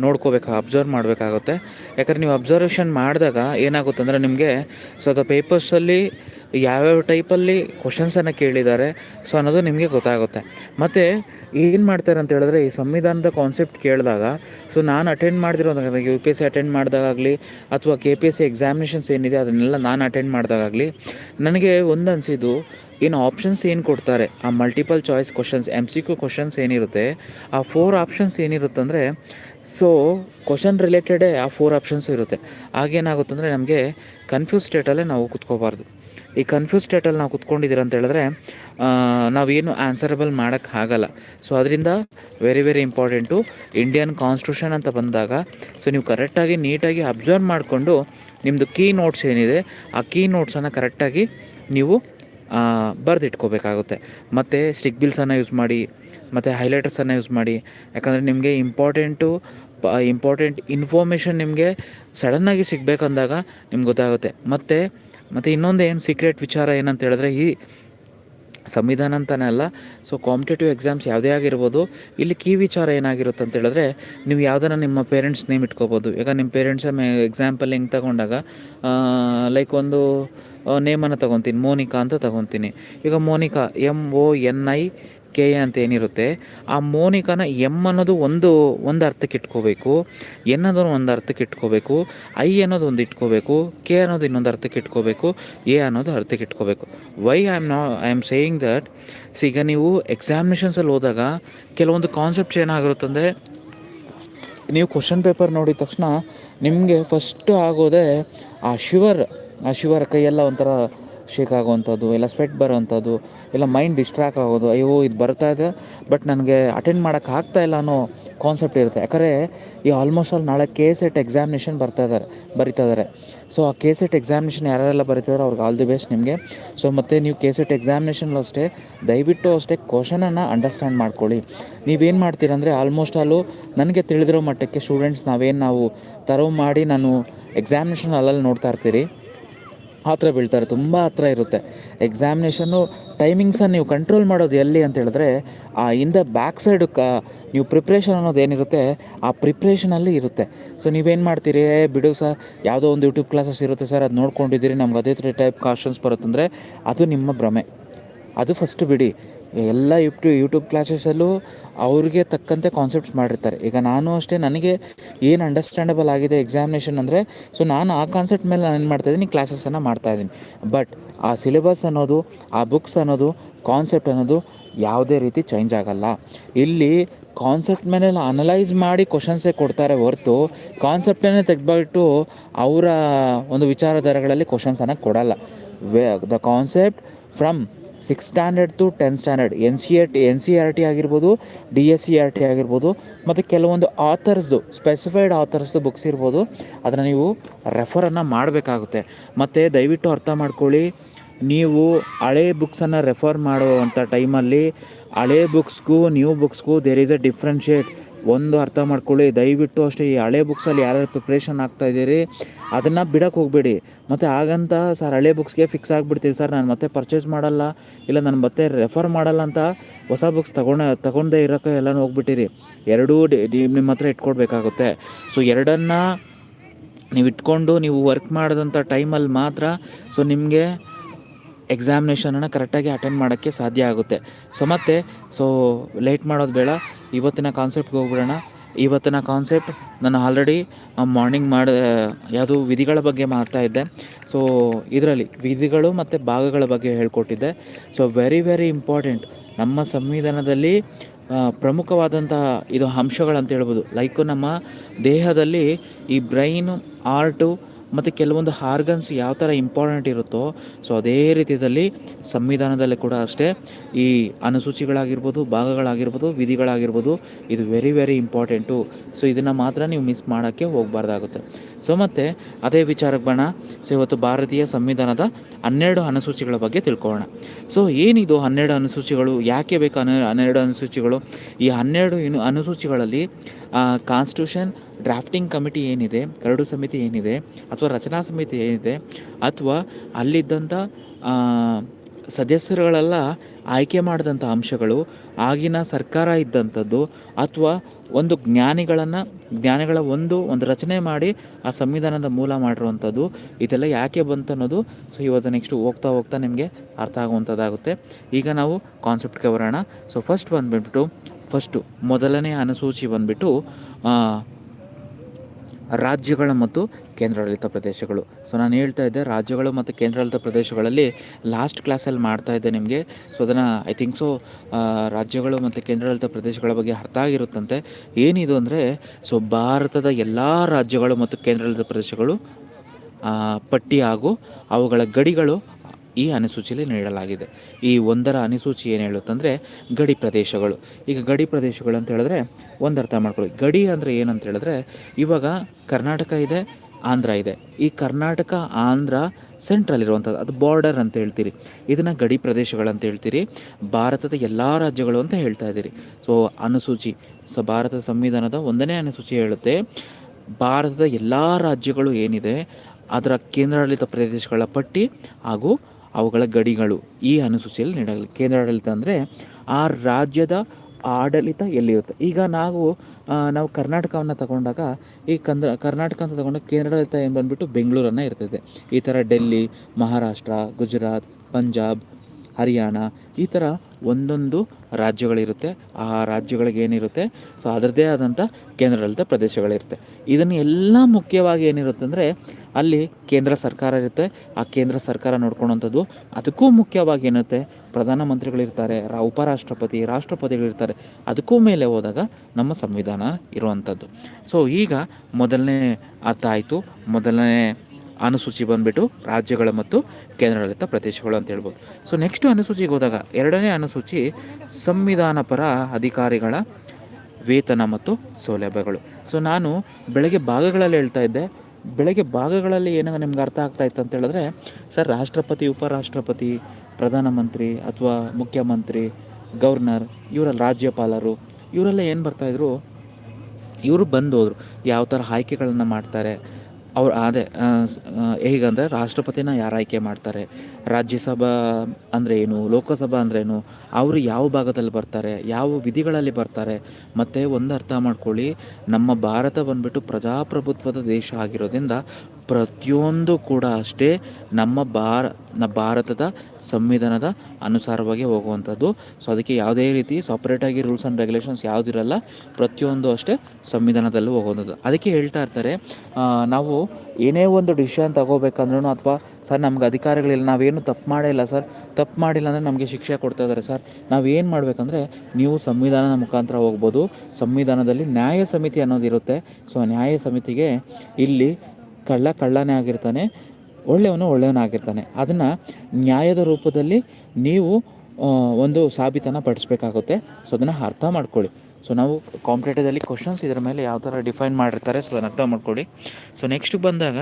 ನೋಡ್ಕೋಬೇಕು ಅಬ್ಸರ್ವ್ ಮಾಡಬೇಕಾಗುತ್ತೆ. ಯಾಕಂದ್ರೆ ನೀವು ಅಬ್ಸರ್ವೇಷನ್ ಮಾಡಿದಾಗ ಏನಾಗುತ್ತೆ ಅಂದರೆ ನಿಮಗೆ ಸೊ, ಅದು ಪೇಪರ್ಸಲ್ಲಿ ಯಾವ್ಯಾವ ಟೈಪಲ್ಲಿ ಕ್ವಶನ್ಸನ್ನು ಕೇಳಿದ್ದಾರೆ, ಸೊ, ಅನ್ನೋದು ನಿಮಗೆ ಗೊತ್ತಾಗುತ್ತೆ. ಮತ್ತು ಏನು ಮಾಡ್ತಾರೆ ಅಂತ ಹೇಳಿದ್ರೆ, ಈ ಸಂವಿಧಾನದ ಕಾನ್ಸೆಪ್ಟ್ ಕೇಳಿದಾಗ, ಸೊ, ನಾನು attend ಮಾಡಿದಿರೋ U P S C attend ಮಾಡಿದಾಗಲಿ ಅಥವಾ K P S C examinations ಏನಿದೆ, ಅದನ್ನೆಲ್ಲ ನಾನು ಅಟೆಂಡ್ ಮಾಡಿದಾಗಲಿ ನನಗೆ ಒಂದು ಅನಿಸಿದ್ದು, ಏನು ಆಪ್ಷನ್ಸ್ ಏನು ಕೊಡ್ತಾರೆ? ಆ multiple choice questions M C Q questions ಏನಿರುತ್ತೆ, ಆ ಫೋರ್ ಆಪ್ಷನ್ಸ್ ಏನಿರುತ್ತೆ ಅಂದರೆ ಸೊ ಕ್ವಶನ್ ರಿಲೇಟೆಡೇ ಆ ಫೋರ್ ಆಪ್ಷನ್ಸು ಇರುತ್ತೆ. ಆಗೇನಾಗುತ್ತೆ ಅಂದರೆ ನಮಗೆ ಕನ್ಫ್ಯೂಸ್ ಸ್ಟೇಟಲ್ಲೇ ನಾವು ಕುತ್ಕೋಬಾರ್ದು. ಈ ಕನ್ಫ್ಯೂಸ್ ಸ್ಟೇಟಲ್ಲಿ ನಾವು ಕುತ್ಕೊಂಡಿದ್ದೀರ ಅಂತ ಹೇಳಿದ್ರೆ ನಾವೇನು ಆನ್ಸರಬಲ್ ಮಾಡೋಕ್ಕೆ ಆಗಲ್ಲ. ಸೊ ಅದರಿಂದ very very important Indian constitution ಅಂತ ಬಂದಾಗ ಸೊ ನೀವು ಕರೆಕ್ಟಾಗಿ ನೀಟಾಗಿ ಅಬ್ಸರ್ವ್ ಮಾಡಿಕೊಂಡು ನಿಮ್ಮದು ಕೀ ನೋಟ್ಸ್ ಏನಿದೆ, ಆ ಕೀ ನೋಟ್ಸನ್ನು ಕರೆಕ್ಟಾಗಿ ನೀವು ಬರೆದಿಟ್ಕೋಬೇಕಾಗುತ್ತೆ. ಮತ್ತು ಸ್ಟಿಕ್ ಬಿಲ್ಸನ್ನು ಯೂಸ್ ಮಾಡಿ ಮತ್ತು ಹೈಲೈಟರ್ಸನ್ನು ಯೂಸ್ ಮಾಡಿ. ಯಾಕಂದರೆ ನಿಮಗೆ ಇಂಪಾರ್ಟೆಂಟು ಇಂಪಾರ್ಟೆಂಟ್ ಇನ್ಫಾರ್ಮೇಷನ್ ನಿಮಗೆ ಸಡನ್ನಾಗಿ ಸಿಗಬೇಕಂದಾಗ ನಿಮ್ಗೆ ಗೊತ್ತಾಗುತ್ತೆ. ಮತ್ತು ಮತ್ತು ಇನ್ನೊಂದು ಏನು ಸೀಕ್ರೆಟ್ ವಿಚಾರ ಏನಂತ ಹೇಳಿದ್ರೆ ಈ ಸಂವಿಧಾನ ಅಂತಲೇ ಅಲ್ಲ ಸೊ ಕಾಂಪಿಟೇಟಿವ್ ಎಕ್ಸಾಮ್ಸ್ ಯಾವುದೇ ಆಗಿರ್ಬೋದು, ಇಲ್ಲಿ ಕೀ ವಿಚಾರ ಏನಾಗಿರುತ್ತೆ ಅಂತ ಹೇಳಿದ್ರೆ ನೀವು ಯಾವ್ದಾರ ನಿಮ್ಮ ಪೇರೆಂಟ್ಸ್ ನೇಮ್ ಇಟ್ಕೋಬೋದು. ಈಗ ನಿಮ್ಮ ಪೇರೆಂಟ್ಸ್ ಎಕ್ಸಾಂಪಲ್ ಹೆಂಗೆ ತಗೊಂಡಾಗ ಲೈಕ್ ಒಂದು ನೇಮನ್ನು ತಗೊತೀನಿ, ಮೋನಿಕಾ ಅಂತ ತಗೊತೀನಿ. ಈಗ Monica M O N I K A ಅಂತ ಏನಿರುತ್ತೆ, ಆ ಮೋನಿಕಾನ ಎಂ ಅನ್ನೋದು ಒಂದು ಒಂದು ಅರ್ಥಕ್ಕೆ ಇಟ್ಕೋಬೇಕು, ಎನ್ ಅನ್ನೋದು ಒಂದು ಅರ್ಥಕ್ಕೆ ಇಟ್ಕೋಬೇಕು, ಐ ಅನ್ನೋದು ಒಂದು ಇಟ್ಕೋಬೇಕು, ಕೆ ಅನ್ನೋದು ಇನ್ನೊಂದು ಅರ್ಥಕ್ಕೆ ಇಟ್ಕೋಬೇಕು, ಎ ಅನ್ನೋದು ಅರ್ಥಕ್ಕೆ ಇಟ್ಕೋಬೇಕು. ವೈ ಐ ಆಮ್ ನಾ I am saying that so ಈಗ ನೀವು ಎಕ್ಸಾಮಿನೇಷನ್ಸಲ್ಲಿ ಹೋದಾಗ ಕೆಲವೊಂದು ಕಾನ್ಸೆಪ್ಟ್ಸ್ ಏನಾಗಿರುತ್ತಂದರೆ ನೀವು ಕ್ವಶನ್ ಪೇಪರ್ ನೋಡಿದ ತಕ್ಷಣ ನಿಮಗೆ ಫಸ್ಟ್ ಆಗೋದೇ ಆ ಶಿವರ್, ಆ ಶಿವರ ಕೈಯೆಲ್ಲ ಒಂಥರ ಶೇಕ್ ಆಗುವಂಥದ್ದು, ಇಲ್ಲ ಸ್ವೆಟ್ ಬರೋವಂಥದ್ದು, ಇಲ್ಲ ಮೈಂಡ್ ಡಿಸ್ಟ್ರಾಕ್ ಆಗೋದು, ಅಯ್ಯೋ ಇದು ಬರ್ತಾ ಇದೆ ಬಟ್ ನನಗೆ ಅಟೆಂಡ್ ಮಾಡೋಕ್ಕೆ ಆಗ್ತಾ ಇಲ್ಲ ಅನ್ನೋ ಕಾನ್ಸೆಪ್ಟ್ ಇರುತ್ತೆ. ಯಾಕಂದರೆ ಈ ಆಲ್ಮೋಸ್ಟ್ ಆಲ್ ನಾಳೆ ಕೆ ಸೆಟ್ ಎಕ್ಸಾಮಿನೇಷನ್ ಬರ್ತಾ ಇದ್ದಾರೆ ಬರಿತಾ ಇದ್ದಾರೆ ಸೊ ಆ ಕೆ ಸೆಟ್ ಎಕ್ಸಾಮಿನೇಷನ್ ಯಾರೆಲ್ಲ ಬರೀತಿದ್ದಾರೆ ಅವ್ರಿಗೆ ಆಲ್ ದಿ ಬೆಸ್ಟ್ ನಿಮಗೆ. ಸೊ ಮತ್ತು ನೀವು ಕೆ ಸೆಟ್ ಎಕ್ಸಾಮಿನೇಷನ್ಲು ಅಷ್ಟೇ, ದಯವಿಟ್ಟು ಅಷ್ಟೇ ಕ್ವಶನನ್ನು ಅಂಡರ್ಸ್ಟ್ಯಾಂಡ್ ಮಾಡ್ಕೊಳ್ಳಿ. ನೀವೇನು ಮಾಡ್ತೀರಂದರೆ ಆಲ್ಮೋಸ್ಟ್ ಆಲು ನನಗೆ ತಿಳಿದಿರೋ ಮಟ್ಟಕ್ಕೆ ಸ್ಟೂಡೆಂಟ್ಸ್ ನಾವೇನು ನಾವು ತರವು ಮಾಡಿ ನಾನು ಎಕ್ಸಾಮಿನೇಷನ್ ಅಲ್ಲಲ್ಲಿ ನೋಡ್ತಾ ಇರ್ತೀರಿ. ಹತ್ರ ಬೀಳ್ತಾರೆ ತುಂಬ ಹತ್ರ ಇರುತ್ತೆ. ಎಕ್ಸಾಮಿನೇಷನ್ನು ಟೈಮಿಂಗ್ಸನ್ನು ನೀವು ಕಂಟ್ರೋಲ್ ಮಾಡೋದು ಎಲ್ಲಿ ಅಂತ ಹೇಳಿದ್ರೆ ಆ ಇಂದ ಬ್ಯಾಕ್ ಸೈಡು ಕ ನೀವು ಪ್ರಿಪ್ರೇಷನ್ ಅನ್ನೋದು ಏನಿರುತ್ತೆ ಆ ಪ್ರಿಪ್ರೇಷನಲ್ಲಿ ಇರುತ್ತೆ. ಸೊ ನೀವೇನು ಮಾಡ್ತೀರಿ? "ಏ, ಬಿಡು ಸರ್ ಯಾವುದೋ ಒಂದು ಯೂಟ್ಯೂಬ್ ಕ್ಲಾಸಸ್ ಇರುತ್ತೆ ಸರ್ ಅದು ನೋಡ್ಕೊಂಡಿದ್ದೀರಿ ನಮ್ಗೆ ಅದೇ ಥರ ಟೈಪ್ ಕ್ವಶನ್ಸ್ ಬರುತ್ತಂದರೆ ಅದು ನಿಮ್ಮ ಭ್ರಮೆ. ಅದು ಫಸ್ಟ್ ಬಿಡಿ. ಎಲ್ಲ ಯೂಟ್ಯೂ ಯೂಟ್ಯೂಬ್ ಕ್ಲಾಸಸಲ್ಲೂ ಅವ್ರಿಗೆ ತಕ್ಕಂತೆ ಕಾನ್ಸೆಪ್ಟ್ಸ್ ಮಾಡಿರ್ತಾರೆ. ಈಗ ನಾನು ಅಷ್ಟೇ, ನನಗೆ ಏನು ಅಂಡರ್ಸ್ಟ್ಯಾಂಡಬಲ್ ಆಗಿದೆ ಎಕ್ಸಾಮಿನೇಷನ್ ಅಂದರೆ ಸೊ ನಾನು ಆ ಕಾನ್ಸೆಪ್ಟ್ ಮೇಲೆ ನಾನು ಏನು ಮಾಡ್ತಾಯಿದ್ದೀನಿ ಕ್ಲಾಸಸನ್ನು ಮಾಡ್ತಾಯಿದ್ದೀನಿ ಬಟ್ ಆ ಸಿಲೆಬಸ್ ಅನ್ನೋದು, ಆ ಬುಕ್ಸ್ ಅನ್ನೋದು ಕಾನ್ಸೆಪ್ಟ್ ಅನ್ನೋದು ಯಾವುದೇ ರೀತಿ ಚೇಂಜ್ ಆಗಲ್ಲ. ಇಲ್ಲಿ ಕಾನ್ಸೆಪ್ಟ್ ಮೇಲೆ ಅನಲೈಸ್ ಮಾಡಿ ಕ್ವಶನ್ಸೇ ಕೊಡ್ತಾರೆ ಹೊರತು ಕಾನ್ಸೆಪ್ಟನ್ನೇ ತೆಗೆದ್ಬಿಟ್ಟು ಅವರ ಒಂದು ವಿಚಾರಧಾರೆಗಳಲ್ಲಿ ಕ್ವಶನ್ಸನ್ನು ಕೊಡಲ್ಲ. Way the concept from six standard to ten standard N C R T N C R T ಆಗಿರ್ಬೋದು D S C R T ಆಗಿರ್ಬೋದು, ಮತ್ತು ಕೆಲವೊಂದು ಆಥರ್ಸ್ದು ಸ್ಪೆಸಿಫೈಡ್ ಆಥರ್ಸ್ದು ಬುಕ್ಸ್ ಇರ್ಬೋದು, ಅದನ್ನು ನೀವು ರೆಫರನ್ನು ಮಾಡಬೇಕಾಗುತ್ತೆ. ಮತ್ತು ದಯವಿಟ್ಟು ಅರ್ಥ ಮಾಡ್ಕೊಳ್ಳಿ, ನೀವು ಹಳೆ ಬುಕ್ಸನ್ನು ರೆಫರ್ ಮಾಡುವಂಥ ಟೈಮಲ್ಲಿ ಹಳೆ ಬುಕ್ಸ್ಗೂ ನ್ಯೂ ಬುಕ್ಸ್ಗೂ ದೇರ್ ಈಸ್ ಅ ಡಿಫ್ರೆನ್ಷಿಯೇಟ್ ಒಂದು ಅರ್ಥ ಮಾಡ್ಕೊಳ್ಳಿ, ದಯವಿಟ್ಟು ಅಷ್ಟೇ ಈ ಹಳೆ ಬುಕ್ಸಲ್ಲಿ ಯಾರ್ಯಾರು ಪ್ರಿಪ್ರೇಷನ್ ಆಗ್ತಾ ಇದ್ದೀರಿ, ಅದನ್ನು ಬಿಡಕ್ಕೆ ಹೋಗಬೇಡಿ. ಮತ್ತು ಹಾಗಂತ ಸರ್ ಹಳೆ ಬುಕ್ಸ್ಗೆ ಫಿಕ್ಸ್ ಆಗಿಬಿಡ್ತೀವಿ ಸರ್ ನಾನು ಮತ್ತೆ ಪರ್ಚೇಸ್ ಮಾಡಲ್ಲ, ಇಲ್ಲ ನಾನು ಮತ್ತೆ ರೆಫರ್ ಮಾಡಲ್ಲ ಅಂತ ಹೊಸ ಬುಕ್ಸ್ ತಗೊಂಡ, ತಗೊಂಡೇ ಇರೋಕ್ಕೆ ಎಲ್ಲನೂ ಹೋಗ್ಬಿಟ್ಟಿರಿ. ಎರಡೂ ನಿಮ್ಮ ಹತ್ರ ಇಟ್ಕೊಡ್ಬೇಕಾಗುತ್ತೆ. ಸೊ ಎರಡನ್ನು ನೀವು ಇಟ್ಕೊಂಡು ನೀವು ವರ್ಕ್ ಮಾಡಿದಂಥ ಟೈಮಲ್ಲಿ ಮಾತ್ರ ಸೊ ನಿಮಗೆ ಎಕ್ಸಾಮಿನೇಷನನ್ನು ಕರೆಕ್ಟಾಗಿ ಅಟೆಂಡ್ ಮಾಡೋಕ್ಕೆ ಸಾಧ್ಯ ಆಗುತ್ತೆ. ಸೊ ಮತ್ತೆ ಸೊ ಲೇಟ್ ಮಾಡೋದು ಬೇಡ. ಇವತ್ತಿನ ಕಾನ್ಸೆಪ್ಟ್ಗೆ ಹೋಗ್ಬಿಡೋಣ. ಇವತ್ತಿನ ಕಾನ್ಸೆಪ್ಟ್ ನಾನು ಆಲ್ರೆಡಿ ಮಾರ್ನಿಂಗ್ ಮಾಡ ಯಾವುದು ವಿಧಿಗಳ ಬಗ್ಗೆ ಮಾಡ್ತಾ ಇದ್ದೆ. ಸೊ ಇದರಲ್ಲಿ ವಿಧಿಗಳು ಮತ್ತು ಭಾಗಗಳ ಬಗ್ಗೆ ಹೇಳ್ಕೊಟ್ಟಿದ್ದೆ. ಸೊ ವೆರಿ ವೆರಿ ಇಂಪಾರ್ಟೆಂಟ್ ನಮ್ಮ ಸಂವಿಧಾನದಲ್ಲಿ ಪ್ರಮುಖವಾದಂತಹ ಇದು ಅಂಶಗಳಂತ ಹೇಳ್ಬೋದು. ಲೈಕು ನಮ್ಮ ದೇಹದಲ್ಲಿ ಈ ಬ್ರೈನು ಆರ್ಟು ಮತ್ತು ಕೆಲವೊಂದು ಆರ್ಗನ್ಸ್ ಯಾವ ಥರ ಇಂಪಾರ್ಟೆಂಟ್ ಇರುತ್ತೋ ಸೊ ಅದೇ ರೀತಿಯಲ್ಲಿ ಸಂವಿಧಾನದಲ್ಲಿ ಕೂಡ ಅಷ್ಟೇ ಈ ಅನುಸೂಚಿಗಳಾಗಿರ್ಬೋದು, ಭಾಗಗಳಾಗಿರ್ಬೋದು, ವಿಧಿಗಳಾಗಿರ್ಬೋದು ಇದು ವೆರಿ ವೆರಿ ಇಂಪಾರ್ಟೆಂಟು ಸೊ ಇದನ್ನು ಮಾತ್ರ ನೀವು ಮಿಸ್ ಮಾಡೋಕ್ಕೆ ಹೋಗಬಾರ್ದಾಗುತ್ತೆ. ಸೊ ಮತ್ತು ಅದೇ ವಿಚಾರಕ್ಕೆ ಬರೋಣ. ಸೊ ಇವತ್ತು ಭಾರತೀಯ ಸಂವಿಧಾನದ ಹನ್ನೆರಡು ಅನುಸೂಚಿಗಳ ಬಗ್ಗೆ ತಿಳ್ಕೊಳ್ಳೋಣ. ಸೊ ಏನಿದು ಹನ್ನೆರಡು ಅನುಸೂಚಿಗಳು? ಯಾಕೆ ಬೇಕು ಅನ್ನ ಹನ್ನೆರಡು ಅನುಸೂಚಿಗಳು? ಈ ಹನ್ನೆರಡು ಇನ್ನು ಅನುಸೂಚಿಗಳಲ್ಲಿ ಕಾನ್ಸ್ಟಿಟ್ಯೂಷನ್ ಡ್ರಾಫ್ಟಿಂಗ್ ಕಮಿಟಿ ಏನಿದೆ, ಕರಡು ಸಮಿತಿ ಏನಿದೆ, ಅಥವಾ ರಚನಾ ಸಮಿತಿ ಏನಿದೆ, ಅಥವಾ ಅಲ್ಲಿದ್ದಂಥ ಸದಸ್ಯರುಗಳೆಲ್ಲ ಆಯ್ಕೆ ಮಾಡಿದಂಥ ಅಂಶಗಳು ಆಗಿನ ಸರ್ಕಾರ ಇದ್ದಂಥದ್ದು ಅಥವಾ ಒಂದು ಜ್ಞಾನಿಗಳನ್ನು, ಜ್ಞಾನಿಗಳ ಒಂದು ಒಂದು ರಚನೆ ಮಾಡಿ ಆ ಸಂವಿಧಾನದ ಮೂಲ ಮಾಡಿರುವಂಥದ್ದು ಇದೆಲ್ಲ ಯಾಕೆ ಬಂತು ಅನ್ನೋದು ಸೊ ಇವತ್ತು ನೆಕ್ಸ್ಟ್ ಹೋಗ್ತಾ ಹೋಗ್ತಾ ನಿಮಗೆ ಅರ್ಥ ಆಗುವಂಥದ್ದಾಗುತ್ತೆ. ಈಗ ನಾವು ಕಾನ್ಸೆಪ್ಟ್ಗೆ ಬರೋಣ. ಸೊ ಫಸ್ಟ್ ಬಂದುಬಿಟ್ಟು ಫಸ್ಟು ಮೊದಲನೇ ಅನುಸೂಚಿ ಬಂದುಬಿಟ್ಟು ರಾಜ್ಯಗಳ ಮತ್ತು ಕೇಂದ್ರಾಡಳಿತ ಪ್ರದೇಶಗಳು. ಸೊ ನಾನು ಹೇಳ್ತಾ ಇದ್ದೆ, ರಾಜ್ಯಗಳು ಮತ್ತು ಕೇಂದ್ರಾಡಳಿತ ಪ್ರದೇಶಗಳಲ್ಲಿ ಲಾಸ್ಟ್ ಕ್ಲಾಸಲ್ಲಿ ಮಾಡ್ತಾ ಇದ್ದೆ ನಿಮಗೆ. ಸೊ ಅದನ್ನು ಐ ಥಿಂಕ್ ಸೊ ರಾಜ್ಯಗಳು ಮತ್ತು ಕೇಂದ್ರಾಡಳಿತ ಪ್ರದೇಶಗಳ ಬಗ್ಗೆ ಅರ್ಥ ಆಗಿರುತ್ತಂತೆ. ಏನಿದು ಅಂದರೆ ಸೊ ಭಾರತದ ಎಲ್ಲ ರಾಜ್ಯಗಳು ಮತ್ತು ಕೇಂದ್ರಾಡಳಿತ ಪ್ರದೇಶಗಳು ಪಟ್ಟಿ ಹಾಗೂ ಅವುಗಳ ಗಡಿಗಳು ಈ ಅನುಸೂಚಿಯಲ್ಲಿ ನೀಡಲಾಗಿದೆ. ಈ ಒಂದರ ಅನುಸೂಚಿ ಏನು ಹೇಳುತ್ತಂದರೆ ಗಡಿ ಪ್ರದೇಶಗಳು. ಈಗ ಗಡಿ ಪ್ರದೇಶಗಳು ಅಂತ ಹೇಳಿದ್ರೆ ಒಂದು ಅರ್ಥ ಮಾಡ್ಕೊಳ್ಳಿ. ಗಡಿ ಅಂದರೆ ಏನಂತ ಹೇಳಿದ್ರೆ ಇವಾಗ ಕರ್ನಾಟಕ ಇದೆ, ಆಂಧ್ರ ಇದೆ. ಈ ಕರ್ನಾಟಕ, ಆಂಧ್ರ ಸೆಂಟ್ರಲ್ ಇರುವಂಥದ್ದು ಅದು ಬಾರ್ಡರ್ ಅಂತ ಹೇಳ್ತೀರಿ. ಇದನ್ನು ಗಡಿ ಪ್ರದೇಶಗಳಂತ ಹೇಳ್ತೀರಿ. ಭಾರತದ ಎಲ್ಲ ರಾಜ್ಯಗಳು ಅಂತ ಹೇಳ್ತಾ ಇದ್ದೀರಿ. ಸೊ ಅನುಸೂಚಿ. ಸೊ ಭಾರತದ ಸಂವಿಧಾನದ ಒಂದನೇ ಅನುಸೂಚಿ ಹೇಳುತ್ತೆ, ಭಾರತದ ಎಲ್ಲ ರಾಜ್ಯಗಳು ಏನಿದೆ, ಅದರ ಕೇಂದ್ರಾಡಳಿತ ಪ್ರದೇಶಗಳ ಪಟ್ಟಿ ಹಾಗೂ ಅವುಗಳ ಗಡಿಗಳು ಈ ಅನುಸೂಚಿಯಲ್ಲಿ ನೀಡಲಿ ಕೇಂದ್ರಾಡಳಿತ ಅಂದರೆ ಆ ರಾಜ್ಯದ ಆಡಳಿತ ಎಲ್ಲಿರುತ್ತೆ? ಈಗ ನಾವು ನಾವು ಕರ್ನಾಟಕವನ್ನು ತಗೊಂಡಾಗ ಈ ಕಂದ್ರ ಕರ್ನಾಟಕ ಅಂತ ತಗೊಂಡಾಗ ಕೇಂದ್ರಾಡಳಿತ ಏನು ಬಂದುಬಿಟ್ಟು ಬೆಂಗಳೂರನ್ನು ಇರ್ತದೆ ಈ ಥರ ಡೆಲ್ಲಿ, ಮಹಾರಾಷ್ಟ್ರ, ಗುಜರಾತ್, ಪಂಜಾಬ್ ಹರಿಯಾಣ ಈ ಥರ ಒಂದೊಂದು ರಾಜ್ಯಗಳಿರುತ್ತೆ. ಆ ರಾಜ್ಯಗಳಿಗೆ ಏನಿರುತ್ತೆ ಸೊ ಅದರದ್ದೇ ಆದಂಥ ಕೇಂದ್ರಾಡಳಿತ ಪ್ರದೇಶಗಳಿರುತ್ತೆ. ಇದನ್ನು ಎಲ್ಲ ಮುಖ್ಯವಾಗಿ ಏನಿರುತ್ತೆ ಅಂದರೆ, ಅಲ್ಲಿ ಕೇಂದ್ರ ಸರ್ಕಾರ ಇರುತ್ತೆ. ಆ ಕೇಂದ್ರ ಸರ್ಕಾರ ನೋಡ್ಕೊಳೋಂಥದ್ದು ಅದಕ್ಕೂ ಮುಖ್ಯವಾಗಿ ಏನಿರುತ್ತೆ? ಪ್ರಧಾನಮಂತ್ರಿಗಳಿರ್ತಾರೆ, ರಾ, ಉಪರಾಷ್ಟ್ರಪತಿ, ರಾಷ್ಟ್ರಪತಿಗಳಿರ್ತಾರೆ. ಅದಕ್ಕೂ ಮೇಲೆ ಹೋದಾಗ ನಮ್ಮ ಸಂವಿಧಾನ ಇರುವಂಥದ್ದು. ಸೊ ಈಗ ಮೊದಲನೇ ಅರ್ಥ ಆಯಿತು. ಮೊದಲನೇ ಅನುಸೂಚಿ ಬಂದುಬಿಟ್ಟು ರಾಜ್ಯಗಳ ಮತ್ತು ಕೇಂದ್ರಾಡಳಿತ ಪ್ರದೇಶಗಳು ಅಂತ ಹೇಳ್ಬೋದು. ಸೊ ನೆಕ್ಸ್ಟ್ ಅನುಸೂಚಿಗೆ ಹೋದಾಗ ಎರಡನೇ ಅನುಸೂಚಿ ಸಂವಿಧಾನ ಪರ ಅಧಿಕಾರಿಗಳ ವೇತನ ಮತ್ತು ಸೌಲಭ್ಯಗಳು. ಸೊ ನಾನು ಬೆಳಗ್ಗೆ ಭಾಗಗಳಲ್ಲಿ ಹೇಳ್ತಾ ಇದ್ದೆ. ಬೆಳಗ್ಗೆ ಭಾಗಗಳಲ್ಲಿ ಏನೋ ನಿಮ್ಗೆ ಅರ್ಥ ಆಗ್ತಾ ಇತ್ತು ಅಂತ ಹೇಳಿದ್ರೆ, ಸರ್, ರಾಷ್ಟ್ರಪತಿ, ಉಪರಾಷ್ಟ್ರಪತಿ, ಪ್ರಧಾನಮಂತ್ರಿ ಅಥವಾ ಮುಖ್ಯಮಂತ್ರಿ, ಗವರ್ನರ್, ಇವರೆಲ್ಲ ರಾಜ್ಯಪಾಲರು, ಇವರೆಲ್ಲ ಏನು ಬರ್ತಾಯಿದ್ರು ಇವರು ಬಂದು ಹೋದರು. ಯಾವ ಥರ ಆಯ್ಕೆಗಳನ್ನು ಮಾಡ್ತಾರೆ? ಅವ್ರು ಅದೇ ಹೇಗಂದರೆ ರಾಷ್ಟ್ರಪತಿನ ಯಾರು ಆಯ್ಕೆ ಮಾಡ್ತಾರೆ? ರಾಜ್ಯಸಭಾ ಅಂದರೆ ಏನು? ಲೋಕಸಭಾ ಏನು? ಅವರು ಯಾವ ಭಾಗದಲ್ಲಿ ಬರ್ತಾರೆ? ಯಾವ ವಿಧಿಗಳಲ್ಲಿ ಬರ್ತಾರೆ? ಮತ್ತು ಒಂದು ಅರ್ಥ ಮಾಡ್ಕೊಳ್ಳಿ, ನಮ್ಮ ಭಾರತ ಬಂದ್ಬಿಟ್ಟು ಪ್ರಜಾಪ್ರಭುತ್ವದ ದೇಶ ಆಗಿರೋದ್ರಿಂದ ಪ್ರತಿಯೊಂದು ಕೂಡ ಅಷ್ಟೇ ನಮ್ಮ ಭಾರ ಭಾರತದ ಸಂವಿಧಾನದ ಅನುಸಾರವಾಗಿ ಹೋಗುವಂಥದ್ದು. ಸೊ ಅದಕ್ಕೆ ಯಾವುದೇ ರೀತಿ ಸಪ್ರೇಟಾಗಿ ರೂಲ್ಸ್ ಆ್ಯಂಡ್ ರೆಗ್ಯುಲೇಷನ್ಸ್ ಯಾವುದಿರಲ್ಲ ಪ್ರತಿಯೊಂದು ಅಷ್ಟೇ ಸಂವಿಧಾನದಲ್ಲೂ ಹೋಗುವಂಥದ್ದು. ಅದಕ್ಕೆ ಹೇಳ್ತಾ ಇರ್ತಾರೆ ನಾವು ಏನೇ ಒಂದು ಡಿಸಿಷನ್ ತಗೋಬೇಕಂದ್ರೂ ಅಥವಾ ಸರ್, ನಮ್ಗೆ ಅಧಿಕಾರಿಗಳಿಲ್ಲ, ನಾವೇನು ತಪ್ಪು ಮಾಡಿಲ್ಲ ಸರ್. ತಪ್ಪು ಮಾಡಿಲ್ಲ ಅಂದರೆ ನಮಗೆ ಶಿಕ್ಷೆ ಕೊಡ್ತಾ ಇದ್ದಾರೆ ಸರ್. ನಾವೇನು ಮಾಡಬೇಕಂದ್ರೆ, ನೀವು ಸಂವಿಧಾನದ ಮುಖಾಂತರ ಹೋಗ್ಬೋದು. ಸಂವಿಧಾನದಲ್ಲಿ ನ್ಯಾಯ ಸಮಿತಿ ಅನ್ನೋದಿರುತ್ತೆ ಸೊ ನ್ಯಾಯ ಸಮಿತಿಗೆ ಇಲ್ಲಿ ಕಳ್ಳ ಕಳ್ಳನೇ ಆಗಿರ್ತಾನೆ, ಒಳ್ಳೆಯವನು ಒಳ್ಳೆಯವನಾಗಿರ್ತಾನೆ. ಅದನ್ನು ನ್ಯಾಯದ ರೂಪದಲ್ಲಿ ನೀವು ಒಂದು ಸಾಬೀತನ್ನು ಪಡಿಸ್ಬೇಕಾಗುತ್ತೆ. ಸೊ ಅದನ್ನು ಅರ್ಥ ಮಾಡ್ಕೊಳ್ಳಿ. ಸೊ ನಾವು ಕಾಂಪಿಟೇಟಿವಲ್ಲಿ ಕ್ವಶನ್ಸ್ ಇದರ ಮೇಲೆ ಯಾವ ಥರ ಡಿಫೈನ್ ಮಾಡಿರ್ತಾರೆ ಸೊ ಅದನ್ನು ಅರ್ಥ ಮಾಡ್ಕೊಳ್ಳಿ. ಸೊ ನೆಕ್ಸ್ಟ್ ಬಂದಾಗ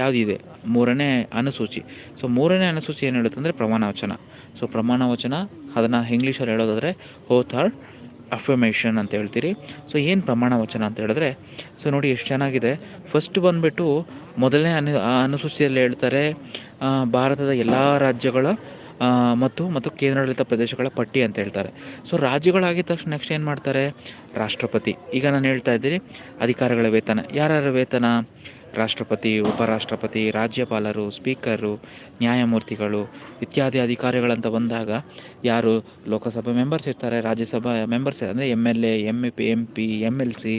ಯಾವುದಿದೆ? ಮೂರನೇ ಅನುಸೂಚಿ. ಸೊ ಮೂರನೇ ಅನುಸೂಚಿ ಏನು ಹೇಳುತ್ತೆ ಅಂದರೆ ಪ್ರಮಾಣ ವಚನ ಸೊ ಪ್ರಮಾಣ ವಚನ ಅದನ್ನು ಇಂಗ್ಲೀಷಲ್ಲಿ ಹೇಳೋದಾದರೆ ಹೋತ್ ಆರ್ ಅಫರ್ಮೇಷನ್ ಅಂತ ಹೇಳ್ತೀರಿ. ಸೊ ಏನು ಪ್ರಮಾಣ ವಚನ ಅಂತ ಹೇಳಿದ್ರೆ ಸೊ ನೋಡಿ ಎಷ್ಟು ಚೆನ್ನಾಗಿದೆ. ಫಸ್ಟ್ ಬಂದುಬಿಟ್ಟು ಮೊದಲನೇ ಅನು ಅನುಸೂಚಿಯಲ್ಲಿ ಹೇಳ್ತಾರೆ ಭಾರತದ ಎಲ್ಲ ರಾಜ್ಯಗಳ ಮತ್ತು ಮತ್ತು ಕೇಂದ್ರಾಡಳಿತ ಪ್ರದೇಶಗಳ ಪಟ್ಟಿ ಅಂತ ಹೇಳ್ತಾರೆ. ಸೊ ರಾಜ್ಯಗಳಾಗಿದ ತಕ್ಷಣ ನೆಕ್ಸ್ಟ್ ಏನು ಮಾಡ್ತಾರೆ? ರಾಷ್ಟ್ರಪತಿ. ಈಗ ನಾನು ಹೇಳ್ತಾ ಇದ್ದೀನಿ, ಅಧಿಕಾರಿಗಳ ವೇತನ. ಯಾರ್ಯಾರ ವೇತನ? ರಾಷ್ಟ್ರಪತಿ, ಉಪರಾಷ್ಟ್ರಪತಿ, ರಾಜ್ಯಪಾಲರು, ಸ್ಪೀಕರು, ನ್ಯಾಯಮೂರ್ತಿಗಳು ಇತ್ಯಾದಿ ಅಧಿಕಾರಿಗಳಂತ ಬಂದಾಗ ಯಾರು ಲೋಕಸಭೆ ಮೆಂಬರ್ಸ್ ಇರ್ತಾರೆ, ರಾಜ್ಯಸಭಾ ಮೆಂಬರ್ಸ್ ಅಂದರೆ M L A M P M P M L C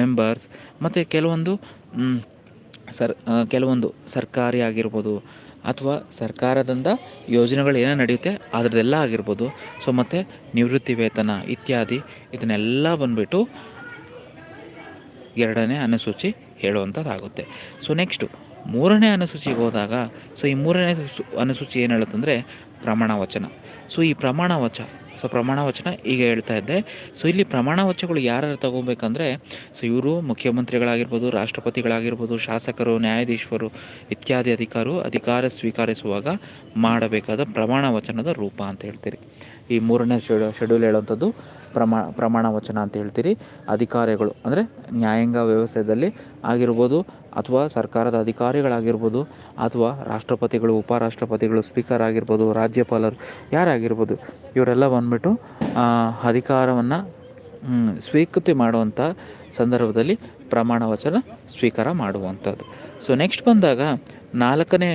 members. ಮತ್ತು ಕೆಲವೊಂದು ಸರ್ ಕೆಲವೊಂದು ಸರ್ಕಾರಿ ಆಗಿರ್ಬೋದು ಅಥವಾ ಸರ್ಕಾರದಿಂದ ಯೋಜನೆಗಳು ಏನೇ ನಡೆಯುತ್ತೆ ಅದರದೆಲ್ಲ ಆಗಿರ್ಬೋದು. ಸೊ ಮತ್ತು ನಿವೃತ್ತಿ ವೇತನ ಇತ್ಯಾದಿ ಇದನ್ನೆಲ್ಲ ಬಂದುಬಿಟ್ಟು ಎರಡನೇ ಅನುಸೂಚಿ ಹೇಳುವಂಥದ್ದಾಗುತ್ತೆ. ಸೊ ನೆಕ್ಸ್ಟು ಮೂರನೇ ಅನುಸೂಚಿಗೆ ಹೋದಾಗ ಸೊ ಈ ಮೂರನೇ ಅನುಸೂಚಿ ಏನು ಹೇಳುತ್ತಂದರೆ ಪ್ರಮಾಣ ವಚನ ಸೊ ಈ ಪ್ರಮಾಣ ವಚ ಸೊ ಪ್ರಮಾಣ ವಚನ ಈಗ ಹೇಳ್ತಾ ಇದ್ದೆ. ಸೊ ಇಲ್ಲಿ ಪ್ರಮಾಣ ವಚನಗಳು ಯಾರ್ಯಾರು ತಗೋಬೇಕಂದ್ರೆ ಸೊ ಇವರು ಮುಖ್ಯಮಂತ್ರಿಗಳಾಗಿರ್ಬೋದು, ರಾಷ್ಟ್ರಪತಿಗಳಾಗಿರ್ಬೋದು, ಶಾಸಕರು, ನ್ಯಾಯಾಧೀಶರು ಇತ್ಯಾದಿ ಅಧಿಕಾರು, ಅಧಿಕಾರ ಸ್ವೀಕರಿಸುವಾಗ ಮಾಡಬೇಕಾದ ಪ್ರಮಾಣ ವಚನದ ರೂಪ ಅಂತ ಹೇಳ್ತೀರಿ. ಈ ಮೂರನೇ ಶೆಡ್ಯೂ, ಶೆಡ್ಯೂಲ್ ಹೇಳುವಂಥದ್ದು. ಪ್ರಮಾ, ಪ್ರಮಾಣ ವಚನ ಅಂತ ಹೇಳ್ತೀರಿ, ಅಧಿಕಾರಿಗಳು, ಅಂದರೆ ನ್ಯಾಯಾಂಗ ವ್ಯವಸ್ಥೆಯಲ್ಲಿ ಆಗಿರ್ಬೋದು, ಅಥವಾ ಸರ್ಕಾರದ ಅಧಿಕಾರಿಗಳಾಗಿರ್ಬೋದು, ಅಥವಾ ರಾಷ್ಟ್ರಪತಿಗಳು, ಉಪರಾಷ್ಟ್ರಪತಿಗಳು ಸ್ಪೀಕರ್ ಆಗಿರ್ಬೋದು, ರಾಜ್ಯಪಾಲರು, ಯಾರಾಗಿರ್ಬೋದು, ಇವರೆಲ್ಲ ಬಂದ್ಬಿಟ್ಟು ಅಧಿಕಾರವನ್ನು ಸ್ವೀಕೃತಿ ಮಾಡುವಂಥ ಸಂದರ್ಭದಲ್ಲಿ ಪ್ರಮಾಣ ವಚನ ಸ್ವೀಕಾರ ಮಾಡುವಂಥದ್ದು. ಸೊ ನೆಕ್ಸ್ಟ್ ಬಂದಾಗ ನಾಲ್ಕನೇ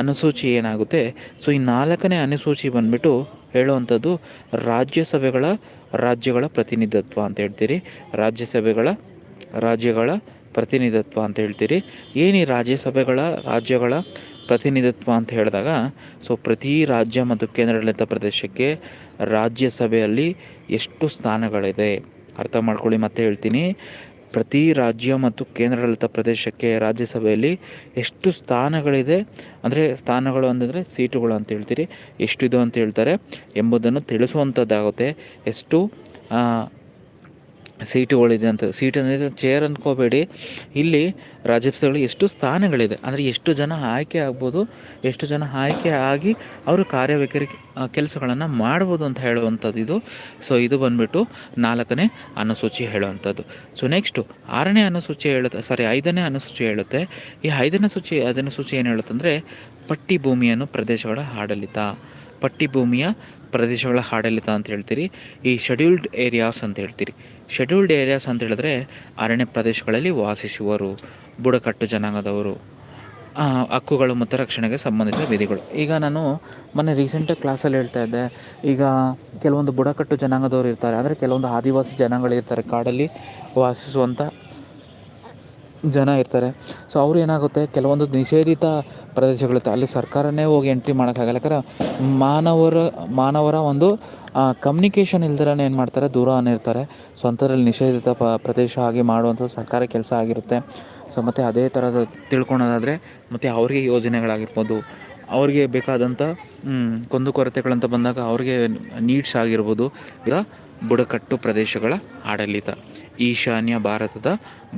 ಅನುಸೂಚಿ ಏನಾಗುತ್ತೆ? ಸೊ ಈ ನಾಲ್ಕನೇ ಅನುಸೂಚಿ ಬಂದ್ಬಿಟ್ಟು ಹೇಳುವಂಥದ್ದು ರಾಜ್ಯಸಭೆಗಳ ರಾಜ್ಯಗಳ ಪ್ರತಿನಿಧಿತ್ವ ಅಂತ ಹೇಳ್ತೀರಿ. ರಾಜ್ಯಸಭೆಗಳ ರಾಜ್ಯಗಳ ಪ್ರತಿನಿಧಿತ್ವ ಅಂತ ಹೇಳ್ತೀರಿ. ಏನು ಈ ರಾಜ್ಯಸಭೆಗಳ ರಾಜ್ಯಗಳ ಪ್ರತಿನಿಧಿತ್ವ ಅಂತ ಹೇಳಿದಾಗ, ಸೊ ಪ್ರತಿ ರಾಜ್ಯ ಮತ್ತು ಕೇಂದ್ರಾಡಳಿತ ಪ್ರದೇಶಕ್ಕೆ ರಾಜ್ಯಸಭೆಯಲ್ಲಿ ಎಷ್ಟು ಸ್ಥಾನಗಳಿದೆ? ಅರ್ಥ ಮಾಡ್ಕೊಳ್ಳಿ ಮತ್ತೆ ಹೇಳ್ತೀನಿ. ಪ್ರತಿ ರಾಜ್ಯ ಮತ್ತು ಕೇಂದ್ರಾಡಳಿತ ಪ್ರದೇಶಕ್ಕೆ ರಾಜ್ಯಸಭೆಯಲ್ಲಿ ಎಷ್ಟು ಸ್ಥಾನಗಳಿದೆ, ಅಂದರೆ ಸ್ಥಾನಗಳು ಅಂತಂದರೆ ಸೀಟುಗಳು ಅಂತ ಹೇಳ್ತೀರಿ. ಎಷ್ಟಿದು ಅಂತ ಹೇಳ್ತಾರೆ ಎಂಬುದನ್ನು ತಿಳಿಸುವಂಥದ್ದಾಗುತ್ತೆ ಎಷ್ಟು ಸೀಟುಗಳಿದೆ ಅಂತ. ಸೀಟ್ ಅಂದರೆ ಚೇರ್ ಅಂದ್ಕೋಬೇಡಿ ಇಲ್ಲಿ ರಾಜ್ಯಸಭೆಗಳು ಎಷ್ಟು ಸ್ಥಾನಗಳಿದೆ. ಅಂದರೆ ಎಷ್ಟು ಜನ ಆಯ್ಕೆ ಆಗ್ಬೋದು, ಎಷ್ಟು ಜನ ಆಯ್ಕೆ ಆಗಿ ಅವರು ಕಾರ್ಯವೈಖರಿ ಕೆಲಸಗಳನ್ನು ಮಾಡ್ಬೋದು ಅಂತ ಹೇಳುವಂಥದ್ದು ಇದು. ಸೊ ಇದು ಬಂದ್ಬಿಟ್ಟು ನಾಲ್ಕನೇ ಅನುಸೂಚಿ ಹೇಳುವಂಥದ್ದು. ಸೊ ನೆಕ್ಸ್ಟು ಆರನೇ ಅನುಸೂಚಿ ಹೇಳುತ್ತೆ ಸಾರಿ ಐದನೇ ಅನುಸೂಚಿ ಹೇಳುತ್ತೆ. ಈ ಐದನೇ ಸೂಚಿ ಐದನೇ ಸೂಚಿ ಏನು ಹೇಳುತ್ತಂದರೆ ಪಟ್ಟಿ ಭೂಮಿಯನ್ನು ಪ್ರದೇಶಗಳ ಆಡಳಿತ. ಪಟ್ಟಿ ಭೂಮಿಯ ಪ್ರದೇಶಗಳ ಆಡಳಿತ ಅಂತ ಹೇಳ್ತೀರಿ. ಈ ಶೆಡ್ಯೂಲ್ಡ್ ಏರಿಯಾಸ್ ಅಂತ ಹೇಳ್ತೀರಿ. ಶೆಡ್ಯೂಲ್ಡ್ ಏರಿಯಾಸ್ ಅಂತ ಹೇಳಿದ್ರೆ ಅರಣ್ಯ ಪ್ರದೇಶಗಳಲ್ಲಿ ವಾಸಿಸುವರು, ಬುಡಕಟ್ಟು ಜನಾಂಗದವರು ಹಕ್ಕುಗಳು ಮತ್ತು ರಕ್ಷಣೆಗೆ ಸಂಬಂಧಿಸಿದ ವಿಧಿಗಳು. ಈಗ ನಾನು ಮೊನ್ನೆ ರೀಸೆಂಟಾಗಿ ಕ್ಲಾಸಲ್ಲಿ ಹೇಳ್ತಾ ಇದ್ದೆ. ಈಗ ಕೆಲವೊಂದು ಬುಡಕಟ್ಟು ಜನಾಂಗದವರು ಇರ್ತಾರೆ. ಅಂದರೆ ಕೆಲವೊಂದು ಆದಿವಾಸಿ ಜನಾಂಗಗಳಿರ್ತಾರೆ. ಕಾಡಲ್ಲಿ ವಾಸಿಸುವಂಥ ಜನ ಇರ್ತಾರೆ. ಸೊ ಅವ್ರು ಏನಾಗುತ್ತೆ? ಕೆಲವೊಂದು ನಿಷೇಧಿತ ಪ್ರದೇಶಗಳಿರುತ್ತೆ. ಅಲ್ಲಿ ಸರ್ಕಾರನೇ ಹೋಗಿ ಎಂಟ್ರಿ ಮಾಡೋಕ್ಕಾಗಲ್ಲ. ಯಾಕಂದ್ರೆ ಮಾನವರ ಮಾನವರ ಒಂದು ಕಮ್ಯುನಿಕೇಷನ್ ಇಲ್ದಿರನೇ ಏನು ಮಾಡ್ತಾರೆ? ದೂರ ಅನ್ನಿರ್ತಾರೆ ಸೊ ಅಂಥದ್ರಲ್ಲಿ ನಿಷೇಧಿತ ಪ, ಪ್ರದೇಶ ಆಗಿ ಮಾಡುವಂಥದ್ದು ಸರ್ಕಾರ ಕೆಲಸ ಆಗಿರುತ್ತೆ. ಸೊ ಮತ್ತು ಅದೇ ಥರದ ತಿಳ್ಕೊಳೋದಾದರೆ, ಮತ್ತು ಅವ್ರಿಗೆ ಯೋಜನೆಗಳಾಗಿರ್ಬೋದು. ಅವ್ರಿಗೆ ಬೇಕಾದಂಥ ಕುಂದುಕೊರತೆಗಳಂತ ಬಂದಾಗ ಅವ್ರಿಗೆ ನೀಡ್ಸ್ ಆಗಿರ್ಬೋದು. ಇಲ್ಲ ಬುಡಕಟ್ಟು ಪ್ರದೇಶಗಳ ಆಡಳಿತ. ಈಶಾನ್ಯ ಭಾರತದ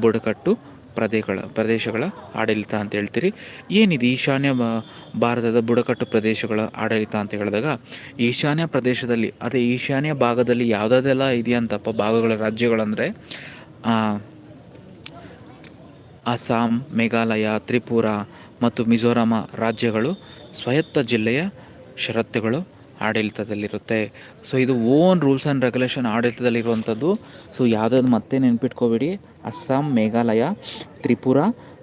ಬುಡಕಟ್ಟು ಪ್ರದೇಶಗಳ ಪ್ರದೇಶಗಳ ಆಡಳಿತ ಅಂತ ಹೇಳ್ತೀರಿ. ಏನಿದೆ ಈಶಾನ್ಯ ಭಾರತದ ಬುಡಕಟ್ಟು ಪ್ರದೇಶಗಳ ಆಡಳಿತ ಅಂತ ಹೇಳಿದಾಗ, ಈಶಾನ್ಯ ಪ್ರದೇಶದಲ್ಲಿ, ಅದೇ ಈಶಾನ್ಯ ಭಾಗದಲ್ಲಿ ಯಾವುದಾದೆಲ್ಲ ಇದೆಯಂತಪ್ಪ ಭಾಗಗಳ ರಾಜ್ಯಗಳಂದರೆ ಅಸ್ಸಾಂ, ಮೇಘಾಲಯ, ತ್ರಿಪುರ ಮತ್ತು ಮಿಜೋರಾಮ ರಾಜ್ಯಗಳು ಸ್ವಾಯತ್ತ ಜಿಲ್ಲೆಯ ಷರತ್ತುಗಳು ಆಡಳಿತದಲ್ಲಿರುತ್ತೆ. ಸೊ ಇದು ಓನ್ ರೂಲ್ಸ್ ಆ್ಯಂಡ್ ರೆಗ್ಯುಲೇಷನ್ ಆಡಳಿತದಲ್ಲಿರುವಂಥದ್ದು. ಸೊ ಯಾವುದಾದ್ರು ಮತ್ತೆ ನೆನ್ಪಿಟ್ಕೋಬೇಡಿ. ಅಸ್ಸಾಂ, ಮೇಘಾಲಯ, ತ್ರಿಪುರ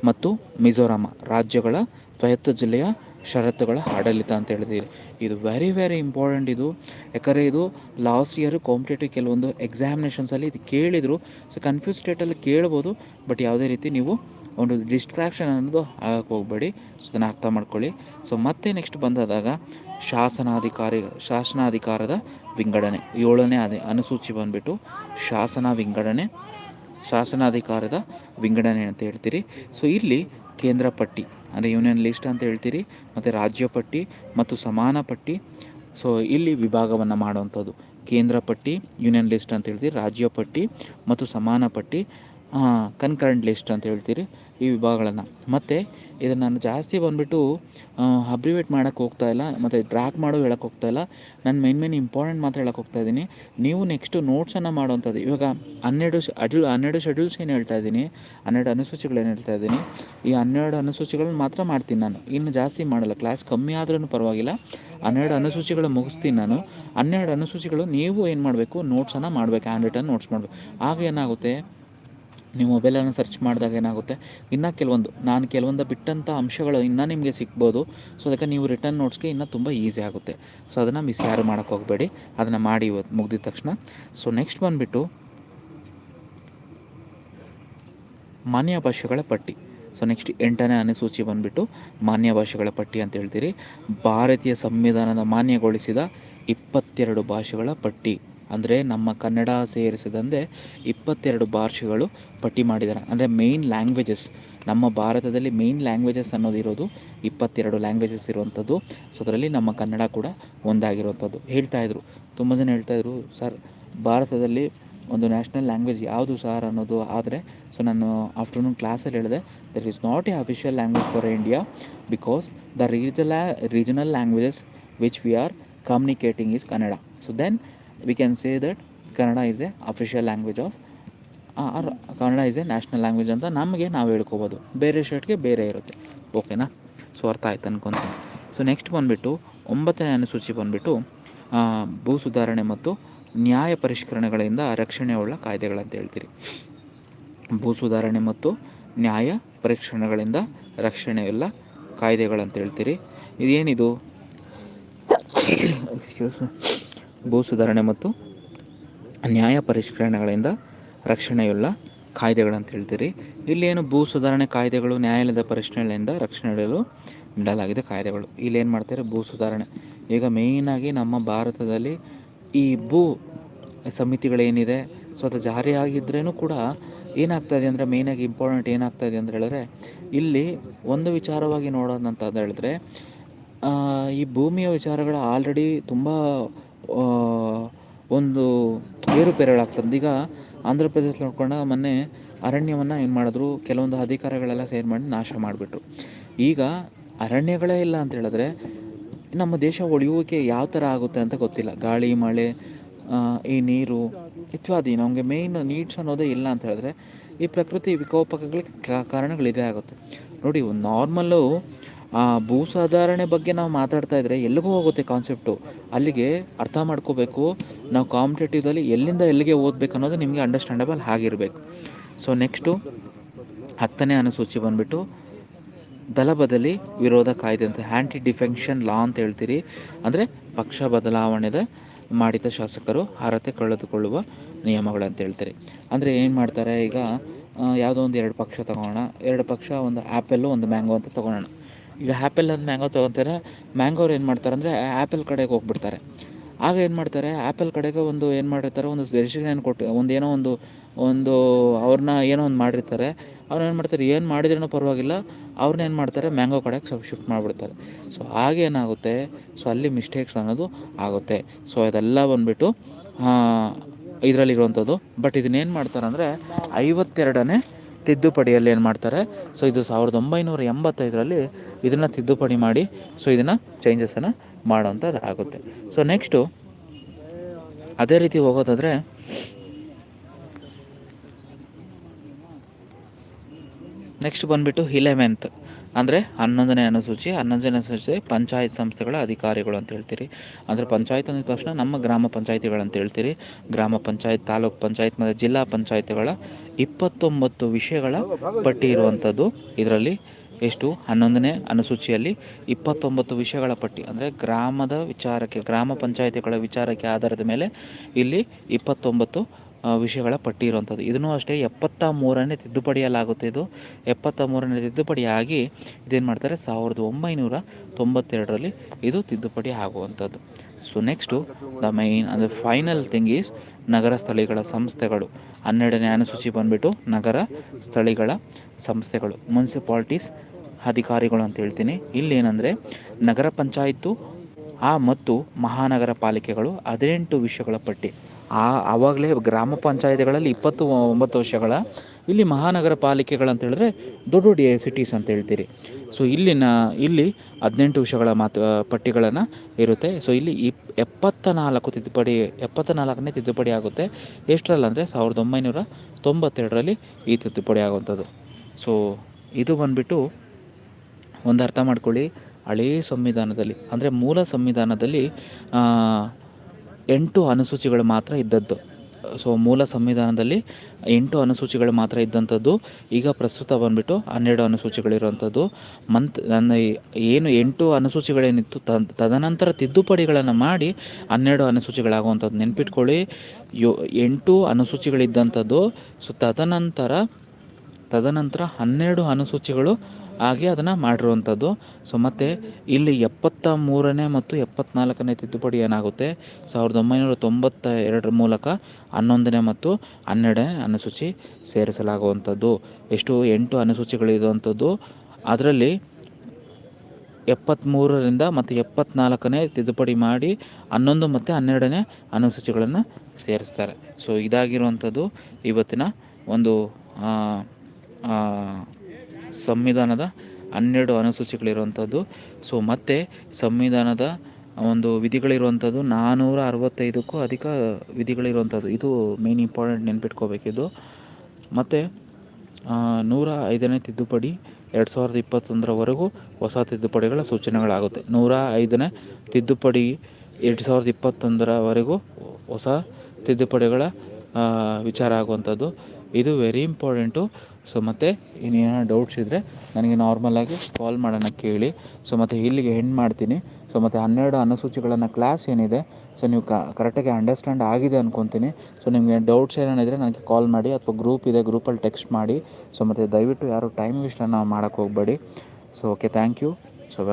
ಮತ್ತು ಮಿಜೋರಾಮ ರಾಜ್ಯಗಳ ಸ್ವಾಯತ್ತ ಜಿಲ್ಲೆಯ ಷರತ್ತುಗಳ ಆಡಳಿತ ಅಂತ ಹೇಳಿದ್ದೀರಿ ಇದು ವೆರಿ ವೆರಿ ಇಂಪಾರ್ಟೆಂಟ್ ಇದು. ಯಾಕಂದರೆ ಇದು ಲಾಸ್ಟ್ ಇಯರ್ ಕಾಂಪಿಟೇಟಿವ್ ಕೆಲವೊಂದು ಎಕ್ಸಾಮಿನೇಷನ್ಸಲ್ಲಿ ಇದು ಕೇಳಿದರು. ಸೊ ಕನ್ಫ್ಯೂಸ್ ಸ್ಟೇಟಲ್ಲಿ ಕೇಳ್ಬೋದು ಬಟ್ ಯಾವುದೇ ರೀತಿ ನೀವು ಒಂದು ಡಿಸ್ಟ್ರಾಕ್ಷನ್ ಅನ್ನೋದು ಆಗಕ್ಕೆ ಹೋಗಬೇಡಿ. ಸೊ ಅದನ್ನು ಅರ್ಥ ಮಾಡ್ಕೊಳ್ಳಿ. ಸೊ ಮತ್ತೆ ನೆಕ್ಸ್ಟ್ ಬಂದಾದಾಗ ಶಾಸನಾಧಿಕಾರಿ, ಶಾಸನಾಧಿಕಾರದ ವಿಂಗಡಣೆ. ಏಳನೇ ಅದೇ ಅನುಸೂಚಿ ಬಂದುಬಿಟ್ಟು ಶಾಸನ ವಿಂಗಡಣೆ. ಶಾಸನಾಧಿಕಾರದ ವಿಂಗಡಣೆ ಅಂತ ಹೇಳ್ತೀರಿ. ಸೊ ಇಲ್ಲಿ ಕೇಂದ್ರ ಪಟ್ಟಿ, ಅಂದರೆ ಯೂನಿಯನ್ ಲಿಸ್ಟ್ ಅಂತ ಹೇಳ್ತೀರಿ, ಮತ್ತು ರಾಜ್ಯ ಪಟ್ಟಿ ಮತ್ತು ಸಮಾನ ಪಟ್ಟಿ. ಸೊ ಇಲ್ಲಿ ವಿಭಾಗವನ್ನು ಮಾಡುವಂಥದ್ದು ಕೇಂದ್ರ ಪಟ್ಟಿ ಯೂನಿಯನ್ ಲಿಸ್ಟ್ ಅಂತ ಹೇಳ್ತೀರಿ, ರಾಜ್ಯ ಪಟ್ಟಿ ಮತ್ತು ಸಮಾನ ಪಟ್ಟಿ. ಕನ್ಕರೆಂಟ್ ಲಿಸ್ಟ್ ಅಂತ ಹೇಳ್ತೀರಿ. ಈ ವಿಭಾಗಗಳನ್ನು. ಮತ್ತು ಇದನ್ನು ನಾನು ಜಾಸ್ತಿ ಬಂದುಬಿಟ್ಟು ಅಬ್ರಿವೇಟ್ ಮಾಡೋಕ್ಕೆ ಹೋಗ್ತಾ ಇಲ್ಲ, ಮತ್ತು ಟ್ರ್ಯಾಕ್ ಮಾಡೋ ಹೇಳಕ್ಕೆ ಹೋಗ್ತಾ ಇಲ್ಲ. ನಾನು ಮೇನ್ ಮೇನ್ ಇಂಪಾರ್ಟೆಂಟ್ ಮಾತ್ರ ಹೇಳಕ್ಕೆ ಹೋಗ್ತಾ ಇದ್ದೀನಿ. ನೀವು ನೆಕ್ಸ್ಟು ನೋಟ್ಸನ್ನು ಮಾಡುವಂಥದ್ದು ಇವಾಗ ಹನ್ನೆರಡು ಅಡ್ಯೂ ಹನ್ನೆರಡು ಶೆಡ್ಯೂಲ್ಸ್ ಏನು ಹೇಳ್ತಾ ಇದ್ದೀನಿ? ಹನ್ನೆರಡು ಅನುಸೂಚಿಗಳು ಏನು ಹೇಳ್ತಾ ಇದ್ದೀನಿ? ಈ ಹನ್ನೆರಡು ಅನುಸೂಚಿಗಳನ್ನ ಮಾತ್ರ ಮಾಡ್ತೀನಿ ನಾನು. ಇನ್ನು ಜಾಸ್ತಿ ಮಾಡಲ್ಲ. ಕ್ಲಾಸ್ ಕಮ್ಮಿ ಆದ್ರೂ ಪರವಾಗಿಲ್ಲ. ಹನ್ನೆರಡು ಅನುಸೂಚಿಗಳು ಮುಗಿಸ್ತೀನಿ ನಾನು. ಹನ್ನೆರಡು ಅನುಸೂಚಿಗಳು ನೀವು ಏನು ಮಾಡಬೇಕು? ನೋಟ್ಸನ್ನು ಮಾಡಬೇಕು. ಹ್ಯಾಂಡ್ ರಿಟನ್ ನೋಟ್ಸ್ ಮಾಡಬೇಕು. ಆಗ ಏನಾಗುತ್ತೆ? ನೀವು ಮೊಬೈಲನ್ನು ಸರ್ಚ್ ಮಾಡಿದಾಗ ಏನಾಗುತ್ತೆ? ಇನ್ನೂ ಕೆಲವೊಂದು, ನಾನು ಕೆಲವೊಂದು ಬಿಟ್ಟಂಥ ಅಂಶಗಳು ಇನ್ನೂ ನಿಮಗೆ ಸಿಗ್ಬೋದು. ಸೊ ಅದಕ್ಕೆ ನೀವು ರಿಟರ್ನ್ ನೋಟ್ಸ್ಗೆ ಇನ್ನೂ ತುಂಬ ಈಸಿ ಆಗುತ್ತೆ. ಸೊ ಅದನ್ನು ಮಿಸ್ ಯಾರು ಮಾಡೋಕ್ಕೆ ಹೋಗಬೇಡಿ. ಅದನ್ನು ಮಾಡಿ ಇವತ್ತು ಮುಗಿದ ತಕ್ಷಣ. ಸೊ ನೆಕ್ಸ್ಟ್ ಬಂದುಬಿಟ್ಟು ಮಾನ್ಯ ಭಾಷೆಗಳ ಪಟ್ಟಿ. ಸೊ ನೆಕ್ಸ್ಟ್ ಎಂಟನೇ ಅನುಸೂಚಿ ಬಂದುಬಿಟ್ಟು ಮಾನ್ಯ ಭಾಷೆಗಳ ಪಟ್ಟಿ ಅಂತ ಹೇಳ್ತೀರಿ. ಭಾರತೀಯ ಸಂವಿಧಾನದ ಮಾನ್ಯಗೊಳಿಸಿದ ಇಪ್ಪತ್ತೆರಡು ಭಾಷೆಗಳ ಪಟ್ಟಿ. ಅಂದರೆ ನಮ್ಮ ಕನ್ನಡ ಸೇರಿಸಿದಂತೆ ಇಪ್ಪತ್ತೆರಡು ಭಾಷೆಗಳು ಪಟ್ಟಿ ಮಾಡಿದ್ದಾರೆ. ಅಂದರೆ ಮೇಯ್ನ್ ಲ್ಯಾಂಗ್ವೇಜಸ್ ನಮ್ಮ ಭಾರತದಲ್ಲಿ ಮೇಯ್ನ್ ಲ್ಯಾಂಗ್ವೇಜಸ್ ಅನ್ನೋದು ಇರೋದು ಇಪ್ಪತ್ತೆರಡು ಲ್ಯಾಂಗ್ವೇಜಸ್ ಇರುವಂಥದ್ದು. ಸೊ ಅದರಲ್ಲಿ ನಮ್ಮ ಕನ್ನಡ ಕೂಡ ಒಂದಾಗಿರುವಂಥದ್ದು. ಹೇಳ್ತಾಯಿದ್ರು ತುಂಬ ಜನ ಹೇಳ್ತಾಯಿದ್ರು ಸರ್, ಭಾರತದಲ್ಲಿ ಒಂದು ನ್ಯಾಷನಲ್ ಲ್ಯಾಂಗ್ವೇಜ್ ಯಾವುದು ಸರ್ ಅನ್ನೋದು ಆದರೆ ಸೊ ನಾನು ಆಫ್ಟರ್ನೂನ್ ಕ್ಲಾಸಲ್ಲಿ ಹೇಳಿದೆ there is not a official language for India because the regional regional languages which we are communicating is Kannada so then we can say that Kannada is a official language of our Kannada is a national language ಅಂತ ನಮಗೆ ನಾವು ಹೇಳ್ಕೊಬೋದು. ಬೇರೆ ಸ್ಟೇಟ್ಗೆ ಬೇರೆ ಇರುತ್ತೆ. ಓಕೆನಾ so ಅರ್ಥ ಆಯ್ತು ಅನ್ಕೊತೀನಿ. ಸೊ ನೆಕ್ಸ್ಟ್ ಬಂದುಬಿಟ್ಟು ಒಂಬತ್ತನೇ ಅನುಸೂಚಿ ಬಂದುಬಿಟ್ಟು ಭೂ ಸುಧಾರಣೆ ಮತ್ತು ನ್ಯಾಯ ಪರಿಷ್ಕರಣೆಗಳಿಂದ ರಕ್ಷಣೆ ಉಳ್ಳ ಕಾಯ್ದೆಗಳಂತ ಹೇಳ್ತೀರಿ. ಭೂ ಸುಧಾರಣೆ ಮತ್ತು ನ್ಯಾಯ ಪರಿಷ್ಕರಣೆಗಳಿಂದ ರಕ್ಷಣೆಯುಳ್ಳ ಕಾಯ್ದೆಗಳಂತ ಹೇಳ್ತೀರಿ. ಇದೇನಿದು? [coughs] ಎಕ್ಸ್ಕ್ಯೂಸ್ ಭೂ ಸುಧಾರಣೆ ಮತ್ತು ನ್ಯಾಯ ಪರಿಷ್ಕರಣೆಗಳಿಂದ ರಕ್ಷಣೆಯುಳ್ಳ ಕಾಯ್ದೆಗಳಂತ ಹೇಳ್ತೀರಿ. ಇಲ್ಲಿ ಏನು ಭೂ ಸುಧಾರಣೆ ಕಾಯ್ದೆಗಳು, ನ್ಯಾಯಾಲಯದ ಪರಿಷ್ಕರಣೆಯಿಂದ ರಕ್ಷಣೆ ಇಡಲು ನೀಡಲಾಗಿದೆ ಕಾಯ್ದೆಗಳು. ಇಲ್ಲಿ ಏನು ಮಾಡ್ತಾರೆ? ಭೂ ಸುಧಾರಣೆ. ಈಗ ಮೇಯ್ನಾಗಿ ನಮ್ಮ ಭಾರತದಲ್ಲಿ ಈ ಭೂ ಸಮಿತಿಗಳೇನಿದೆ ಸೊ ಅದು ಜಾರಿಯಾಗಿದ್ರೂ ಕೂಡ ಏನಾಗ್ತಾಯಿದೆ ಅಂದರೆ ಮೇಯ್ನಾಗಿ ಇಂಪಾರ್ಟೆಂಟ್ ಏನಾಗ್ತಾಯಿದೆ ಅಂತ ಹೇಳಿದ್ರೆ, ಇಲ್ಲಿ ಒಂದು ವಿಚಾರವಾಗಿ ನೋಡೋದಂತ ಹೇಳಿದ್ರೆ ಈ ಭೂಮಿಯ ವಿಚಾರಗಳು ಆಲ್ರೆಡಿ ತುಂಬ ಒಂದು ಏರುಪೇರುಗಳಾಗ್ತದೆ ಈಗ ಆಂಧ್ರ ಪ್ರದೇಶ ನೋಡ್ಕೊಂಡಾಗ ಮೊನ್ನೆ ಅರಣ್ಯವನ್ನು ಏನು ಮಾಡಿದ್ರು? ಕೆಲವೊಂದು ಅಧಿಕಾರಿಗಳೆಲ್ಲ ಸೇರ್ ಮಾಡಿ ನಾಶ ಮಾಡಿಬಿಟ್ರು. ಈಗ ಅರಣ್ಯಗಳೇ ಇಲ್ಲ ಅಂತ ಹೇಳಿದ್ರೆ ನಮ್ಮ ದೇಶ ಉಳಿಯುವಿಕೆ ಯಾವ ಥರ ಆಗುತ್ತೆ ಅಂತ ಗೊತ್ತಿಲ್ಲ. ಗಾಳಿ, ಮಳೆ ಈ ನೀರು ಇತ್ಯಾದಿ ನಮಗೆ ಮೇಯ್ನ್ ನೀಡ್ಸ್ ಅನ್ನೋದೇ ಇಲ್ಲ ಅಂತ ಹೇಳಿದ್ರೆ ಈ ಪ್ರಕೃತಿ ವಿಕೋಪಗಳಿಗೆ ಕಾರಣಗಳಿದೇ ಆಗುತ್ತೆ. ನೋಡಿ ನಾರ್ಮಲ್ಲು ಆ ಭೂ ಸಾಧಾರಣೆ ಬಗ್ಗೆ ನಾವು ಮಾತಾಡ್ತಾ ಇದ್ದರೆ ಎಲ್ಲಿಗೂ ಹೋಗುತ್ತೆ ಕಾನ್ಸೆಪ್ಟು ಅಲ್ಲಿಗೆ ಅರ್ಥ ಮಾಡ್ಕೋಬೇಕು. ನಾವು ಕಾಂಪಿಟೇಟಿವ್ದಲ್ಲಿ ಎಲ್ಲಿಂದ ಎಲ್ಲಿಗೆ ಓದಬೇಕು ಅನ್ನೋದು ನಿಮಗೆ ಅಂಡರ್ಸ್ಟ್ಯಾಂಡಬಲ್ ಆಗಿರಬೇಕು. ಸೊ ನೆಕ್ಸ್ಟು ಹತ್ತನೇ ಅನುಸೂಚಿ ಬಂದುಬಿಟ್ಟು ದಲಬದಲಿ ವಿರೋಧ ಕಾಯ್ದೆ ಅಂತ ಆ್ಯಂಟಿ ಡಿಫೆನ್ಷನ್ ಲಾ ಅಂತ ಹೇಳ್ತೀರಿ. ಅಂದರೆ ಪಕ್ಷ ಬದಲಾವಣೆದ ಮಾಡಿದ ಶಾಸಕರು ಅರ್ಹತೆ ಕಳೆದುಕೊಳ್ಳುವ ನಿಯಮಗಳು ಅಂತ ಹೇಳ್ತಾರೆ. ಅಂದರೆ ಏನು ಮಾಡ್ತಾರೆ ಈಗ ಯಾವುದೋ ಒಂದು ಎರಡು ಪಕ್ಷ ತಗೊಳ್ಳೋಣ ಎರಡು ಪಕ್ಷ ಒಂದು ಆ್ಯಪಲ್ಲು ಒಂದು ಮ್ಯಾಂಗೋ ಅಂತ ತೊಗೊಳೋಣ ಈಗ ಆ್ಯಪಲ್ ಒಂದು ಮ್ಯಾಂಗೋ ತೊಗೊತಾರೆ. ಮ್ಯಾಂಗೋ ಅವ್ರು ಏನು ಮಾಡ್ತಾರೆ ಅಂದರೆ ಆ್ಯಪಲ್ ಕಡೆಗೆ ಹೋಗ್ಬಿಡ್ತಾರೆ. ಆಗ ಏನು ಮಾಡ್ತಾರೆ ಆ್ಯಪಲ್ ಕಡೆಗೆ ಒಂದು ಏನು ಮಾಡಿರ್ತಾರೆ, ಒಂದು ಡೆಸಿಷನ್ ಕೊಟ್ಟು, ಒಂದು ಏನೋ ಒಂದು ಒಂದು ಅವ್ರನ್ನ ಏನೋ ಒಂದು ಮಾಡಿರ್ತಾರೆ. ಅವ್ರನ್ನ ಏನು ಮಾಡ್ತಾರೆ, ಏನು ಮಾಡಿದ್ರೂ ಪರವಾಗಿಲ್ಲ ಅವ್ರನ್ನ ಏನು ಮಾಡ್ತಾರೆ ಮ್ಯಾಂಗೋ ಕಡೆಗೆ ಸ್ವಲ್ಪ ಶಿಫ್ಟ್ ಮಾಡಿಬಿಡ್ತಾರೆ. ಸೊ ಆಗೇನಾಗುತ್ತೆ ಸೊ ಅಲ್ಲಿ ಮಿಸ್ಟೇಕ್ಸ್ ಅನ್ನೋದು ಆಗುತ್ತೆ. ಸೊ ಇದೆಲ್ಲ ಬಂದುಬಿಟ್ಟು ಇದರಲ್ಲಿರುವಂಥದ್ದು ಬಟ್ ಇದನ್ನೇನು ಮಾಡ್ತಾರೆ ಅಂದರೆ, ಐವತ್ತೆರಡನೇ ತಿದ್ದುಪಡಿಯಲ್ಲಿ ಏನು ಮಾಡ್ತಾರೆ? ಸೊ ಇದು ಸಾವಿರದ ಒಂಬೈನೂರ ಎಂಬತ್ತೈದರಲ್ಲಿ ಇದನ್ನು ತಿದ್ದುಪಡಿ ಮಾಡಿ ಸೊ ಇದನ್ನು ಚೇಂಜಸನ್ನು ಮಾಡೋವಂಥದ್ದು ಆಗುತ್ತೆ ಸೊ ನೆಕ್ಸ್ಟು ಅದೇ ರೀತಿ ಹೋಗೋದಾದರೆ ನೆಕ್ಸ್ಟ್ ಬಂದುಬಿಟ್ಟು ಇಲೆವೆಂತ್ ಅಂದರೆ ಹನ್ನೊಂದನೇ ಅನುಸೂಚಿ ಹನ್ನೊಂದನೇ ಅನುಸೂಚಿ ಪಂಚಾಯತ್ ಸಂಸ್ಥೆಗಳ ಅಧಿಕಾರಿಗಳು ಅಂತ ಹೇಳ್ತೀರಿ. ಅಂದರೆ ಪಂಚಾಯತ್ ಅಂದ ತಕ್ಷಣ ನಮ್ಮ ಗ್ರಾಮ ಪಂಚಾಯತಿಗಳಂತ ಹೇಳ್ತೀರಿ. ಗ್ರಾಮ ಪಂಚಾಯತ್, ತಾಲೂಕ್ ಪಂಚಾಯತ್ ಮತ್ತು ಜಿಲ್ಲಾ ಪಂಚಾಯತ್ಗಳ ಇಪ್ಪತ್ತೊಂಬತ್ತು ವಿಷಯಗಳ ಪಟ್ಟಿ ಇರುವಂಥದ್ದು. ಇದರಲ್ಲಿ ಎಷ್ಟು? ಹನ್ನೊಂದನೇ ಅನುಸೂಚಿಯಲ್ಲಿ ಇಪ್ಪತ್ತೊಂಬತ್ತು ವಿಷಯಗಳ ಪಟ್ಟಿ. ಅಂದರೆ ಗ್ರಾಮದ ವಿಚಾರಕ್ಕೆ, ಗ್ರಾಮ ಪಂಚಾಯತಿಗಳ ವಿಚಾರಕ್ಕೆ ಆಧಾರದ ಮೇಲೆ ಇಲ್ಲಿ ಇಪ್ಪತ್ತೊಂಬತ್ತು ವಿಷಯಗಳ ಪಟ್ಟಿ ಇರುವಂಥದ್ದು. ಇದನ್ನು ಅಷ್ಟೇ ಎಪ್ಪತ್ತ ಮೂರನೇ ತಿದ್ದುಪಡಿಯಲಾಗುತ್ತೆ ಇದು. ಎಪ್ಪತ್ತ ಮೂರನೇ ತಿದ್ದುಪಡಿ ಆಗಿ ಇದೇನು ಮಾಡ್ತಾರೆ? ಸಾವಿರದ ಒಂಬೈನೂರ ತೊಂಬತ್ತೆರಡರಲ್ಲಿ ಇದು ತಿದ್ದುಪಡಿ ಆಗುವಂಥದ್ದು. ಸೊ ನೆಕ್ಸ್ಟು ದ ಮೈನ್ ಅಂದರೆ ಫೈನಲ್ ಥಿಂಗ್ ಈಸ್ ನಗರ ಸ್ಥಳಿಗಳ ಸಂಸ್ಥೆಗಳು. ಹನ್ನೆರಡನೇ ಅನುಸೂಚಿ ಬಂದುಬಿಟ್ಟು ನಗರ ಸ್ಥಳಿಗಳ ಸಂಸ್ಥೆಗಳು. ಮುನ್ಸಿಪಾಲ್ಟೀಸ್ ಅಧಿಕಾರಿಗಳು ಅಂತ ಹೇಳ್ತೀನಿ. ಇಲ್ಲಿ ಏನಂದರೆ ನಗರ ಪಂಚಾಯತ್ತು ಆ ಮತ್ತು ಮಹಾನಗರ ಪಾಲಿಕೆಗಳು ಹದಿನೆಂಟು ವಿಷಯಗಳ ಪಟ್ಟಿ. ಆ ಆವಾಗಲೇ ಗ್ರಾಮ ಪಂಚಾಯಿತಿಗಳಲ್ಲಿ ಇಪ್ಪತ್ತು ಒಂಬತ್ತು ವರ್ಷಗಳ ಇಲ್ಲಿ ಮಹಾನಗರ ಪಾಲಿಕೆಗಳಂತ ಹೇಳಿದ್ರೆ ದೊಡ್ಡ ದೊಡ್ಡ ಸಿಟೀಸ್ ಅಂತ ಹೇಳ್ತೀರಿ. ಸೊ ಇಲ್ಲಿನ ಇಲ್ಲಿ ಹದಿನೆಂಟು ವಿಷಯಗಳ ಮಾತು ಪಟ್ಟಿಗಳನ್ನು ಇರುತ್ತೆ. ಸೊ ಇಲ್ಲಿ ಇಪ್ ಎಪ್ಪತ್ತ ನಾಲ್ಕು ತಿದ್ದುಪಡಿ ಎಪ್ಪತ್ತ ನಾಲ್ಕನೇ ತಿದ್ದುಪಡಿ ಆಗುತ್ತೆ. ಎಷ್ಟರಲ್ಲಿ ಅಂದರೆ ಸಾವಿರದ ಒಂಬೈನೂರ ತೊಂಬತ್ತೆರಡರಲ್ಲಿ ಈ ತಿದ್ದುಪಡಿ ಆಗುವಂಥದ್ದು. ಸೊ ಇದು ಬಂದುಬಿಟ್ಟು ಒಂದು ಅರ್ಥ ಮಾಡ್ಕೊಳ್ಳಿ. ಹಳೇ ಸಂವಿಧಾನದಲ್ಲಿ, ಅಂದರೆ ಮೂಲ ಸಂವಿಧಾನದಲ್ಲಿ ಎಂಟು ಅನುಸೂಚಿಗಳು ಮಾತ್ರ ಇದ್ದದ್ದು. ಸೊ ಮೂಲ ಸಂವಿಧಾನದಲ್ಲಿ ಎಂಟು ಅನುಸೂಚಿಗಳು ಮಾತ್ರ ಇದ್ದಂಥದ್ದು. ಈಗ ಪ್ರಸ್ತುತ ಬಂದುಬಿಟ್ಟು ಹನ್ನೆರಡು ಅನುಸೂಚಿಗಳಿರುವಂಥದ್ದು ಮಂತ್, ನನ್ನ ಏನು ಎಂಟು ಅನುಸೂಚಿಗಳೇನಿತ್ತು, ತದ್, ತದನಂತರ ತಿದ್ದುಪಡಿಗಳನ್ನು ಮಾಡಿ ಹನ್ನೆರಡು ಅನುಸೂಚಿಗಳಾಗುವಂಥದ್ದು ನೆನ್ಪಿಟ್ಕೊಳ್ಳಿ. ಯೋ, ಎಂಟು ಅನುಸೂಚಿಗಳಿದ್ದಂಥದ್ದು. ಸೊ ತದನಂತರ ತದನಂತರ ಹನ್ನೆರಡು ಅನುಸೂಚಿಗಳು ಆಗಿ ಅದನ್ನು ಮಾಡಿರುವಂಥದ್ದು. ಸೊ ಮತ್ತು ಇಲ್ಲಿ ಎಪ್ಪತ್ತ ಮೂರನೇ ಮತ್ತು ಎಪ್ಪತ್ನಾಲ್ಕನೇ ತಿದ್ದುಪಡಿ ಏನಾಗುತ್ತೆ? ಸಾವಿರದ ಒಂಬೈನೂರ ತೊಂಬತ್ತ ಎರಡರ ಮೂಲಕ ಹನ್ನೊಂದನೇ ಮತ್ತು ಹನ್ನೆರಡನೇ ಅನುಸೂಚಿ ಸೇರಿಸಲಾಗುವಂಥದ್ದು. ಎಷ್ಟು? ಎಂಟು ಅನುಸೂಚಿಗಳಿರುವಂಥದ್ದು ಅದರಲ್ಲಿ ಎಪ್ಪತ್ತ್ಮೂರರಿಂದ ಮತ್ತು ಎಪ್ಪತ್ನಾಲ್ಕನೇ ತಿದ್ದುಪಡಿ ಮಾಡಿ ಹನ್ನೊಂದು ಮತ್ತು ಹನ್ನೆರಡನೇ ಅನುಸೂಚಿಗಳನ್ನು ಸೇರಿಸ್ತಾರೆ. ಸೊ ಇದಾಗಿರುವಂಥದ್ದು ಇವತ್ತಿನ ಒಂದು ಸಂವಿಧಾನದ ಹನ್ನೆರಡು ಅನುಸೂಚಿಗಳಿರುವಂಥದ್ದು. ಸೊ ಮತ್ತು ಸಂವಿಧಾನದ ಒಂದು ವಿಧಿಗಳಿರುವಂಥದ್ದು ನಾನ್ನೂರ ಅರವತ್ತೈದಕ್ಕೂ ಅಧಿಕ ವಿಧಿಗಳಿರುವಂಥದ್ದು. ಇದು ಮೇನ್ ಇಂಪಾರ್ಟೆಂಟ್ ನೆನ್ಪಿಟ್ಕೋಬೇಕಿದು. ಮತ್ತು ನೂರ ಐದನೇ ತಿದ್ದುಪಡಿ ಎರಡು ಸಾವಿರದ ಇಪ್ಪತ್ತೊಂದರವರೆಗೂ ಹೊಸ ತಿದ್ದುಪಡಿಗಳ ಸೂಚನೆಗಳಾಗುತ್ತೆ. ನೂರ ಐದನೇ ತಿದ್ದುಪಡಿ ಎರಡು ಸಾವಿರದ ಇಪ್ಪತ್ತೊಂದರವರೆಗೂ ಹೊಸ ತಿದ್ದುಪಡಿಗಳ ವಿಚಾರ ಆಗುವಂಥದ್ದು. ಇದು ವೆರಿ ಇಂಪಾರ್ಟೆಂಟು ಸೊ ಮತ್ತು ಇನ್ನೇನೋ ಡೌಟ್ಸ್ ಇದ್ದರೆ ನನಗೆ ನಾರ್ಮಲಾಗಿ ಕಾಲ್ ಮಾಡೋಣ ಕೇಳಿ. ಸೊ ಮತ್ತು ಇಲ್ಲಿಗೆ ಹೆಂಡ್ ಮಾಡ್ತೀನಿ. ಸೊ ಮತ್ತು ಹನ್ನೆರಡು ಅನುಸೂಚಿಗಳನ್ನು ಕ್ಲಾಸ್ ಏನಿದೆ ಸೊ ನೀವು ಕರೆಕ್ಟಾಗಿ ಅಂಡರ್ಸ್ಟ್ಯಾಂಡ್ ಆಗಿದೆ ಅಂದ್ಕೊತೀನಿ ಸೊ ನಿಮಗೆ ಡೌಟ್ಸ್ ಏನೇನಿದ್ರೆ ನನಗೆ ಕಾಲ್ ಮಾಡಿ ಅಥವಾ ಗ್ರೂಪ್ ಇದೆ ಗ್ರೂಪಲ್ಲಿ ಟೆಕ್ಸ್ಟ್ ಮಾಡಿ. ಸೊ ಮತ್ತು ದಯವಿಟ್ಟು ಯಾರು ಟೈಮ್ ವೇಸ್ಟನ್ನು ಮಾಡೋಕ್ಕೆ ಹೋಗಬೇಡಿ. So okay thank you so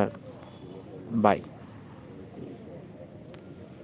bye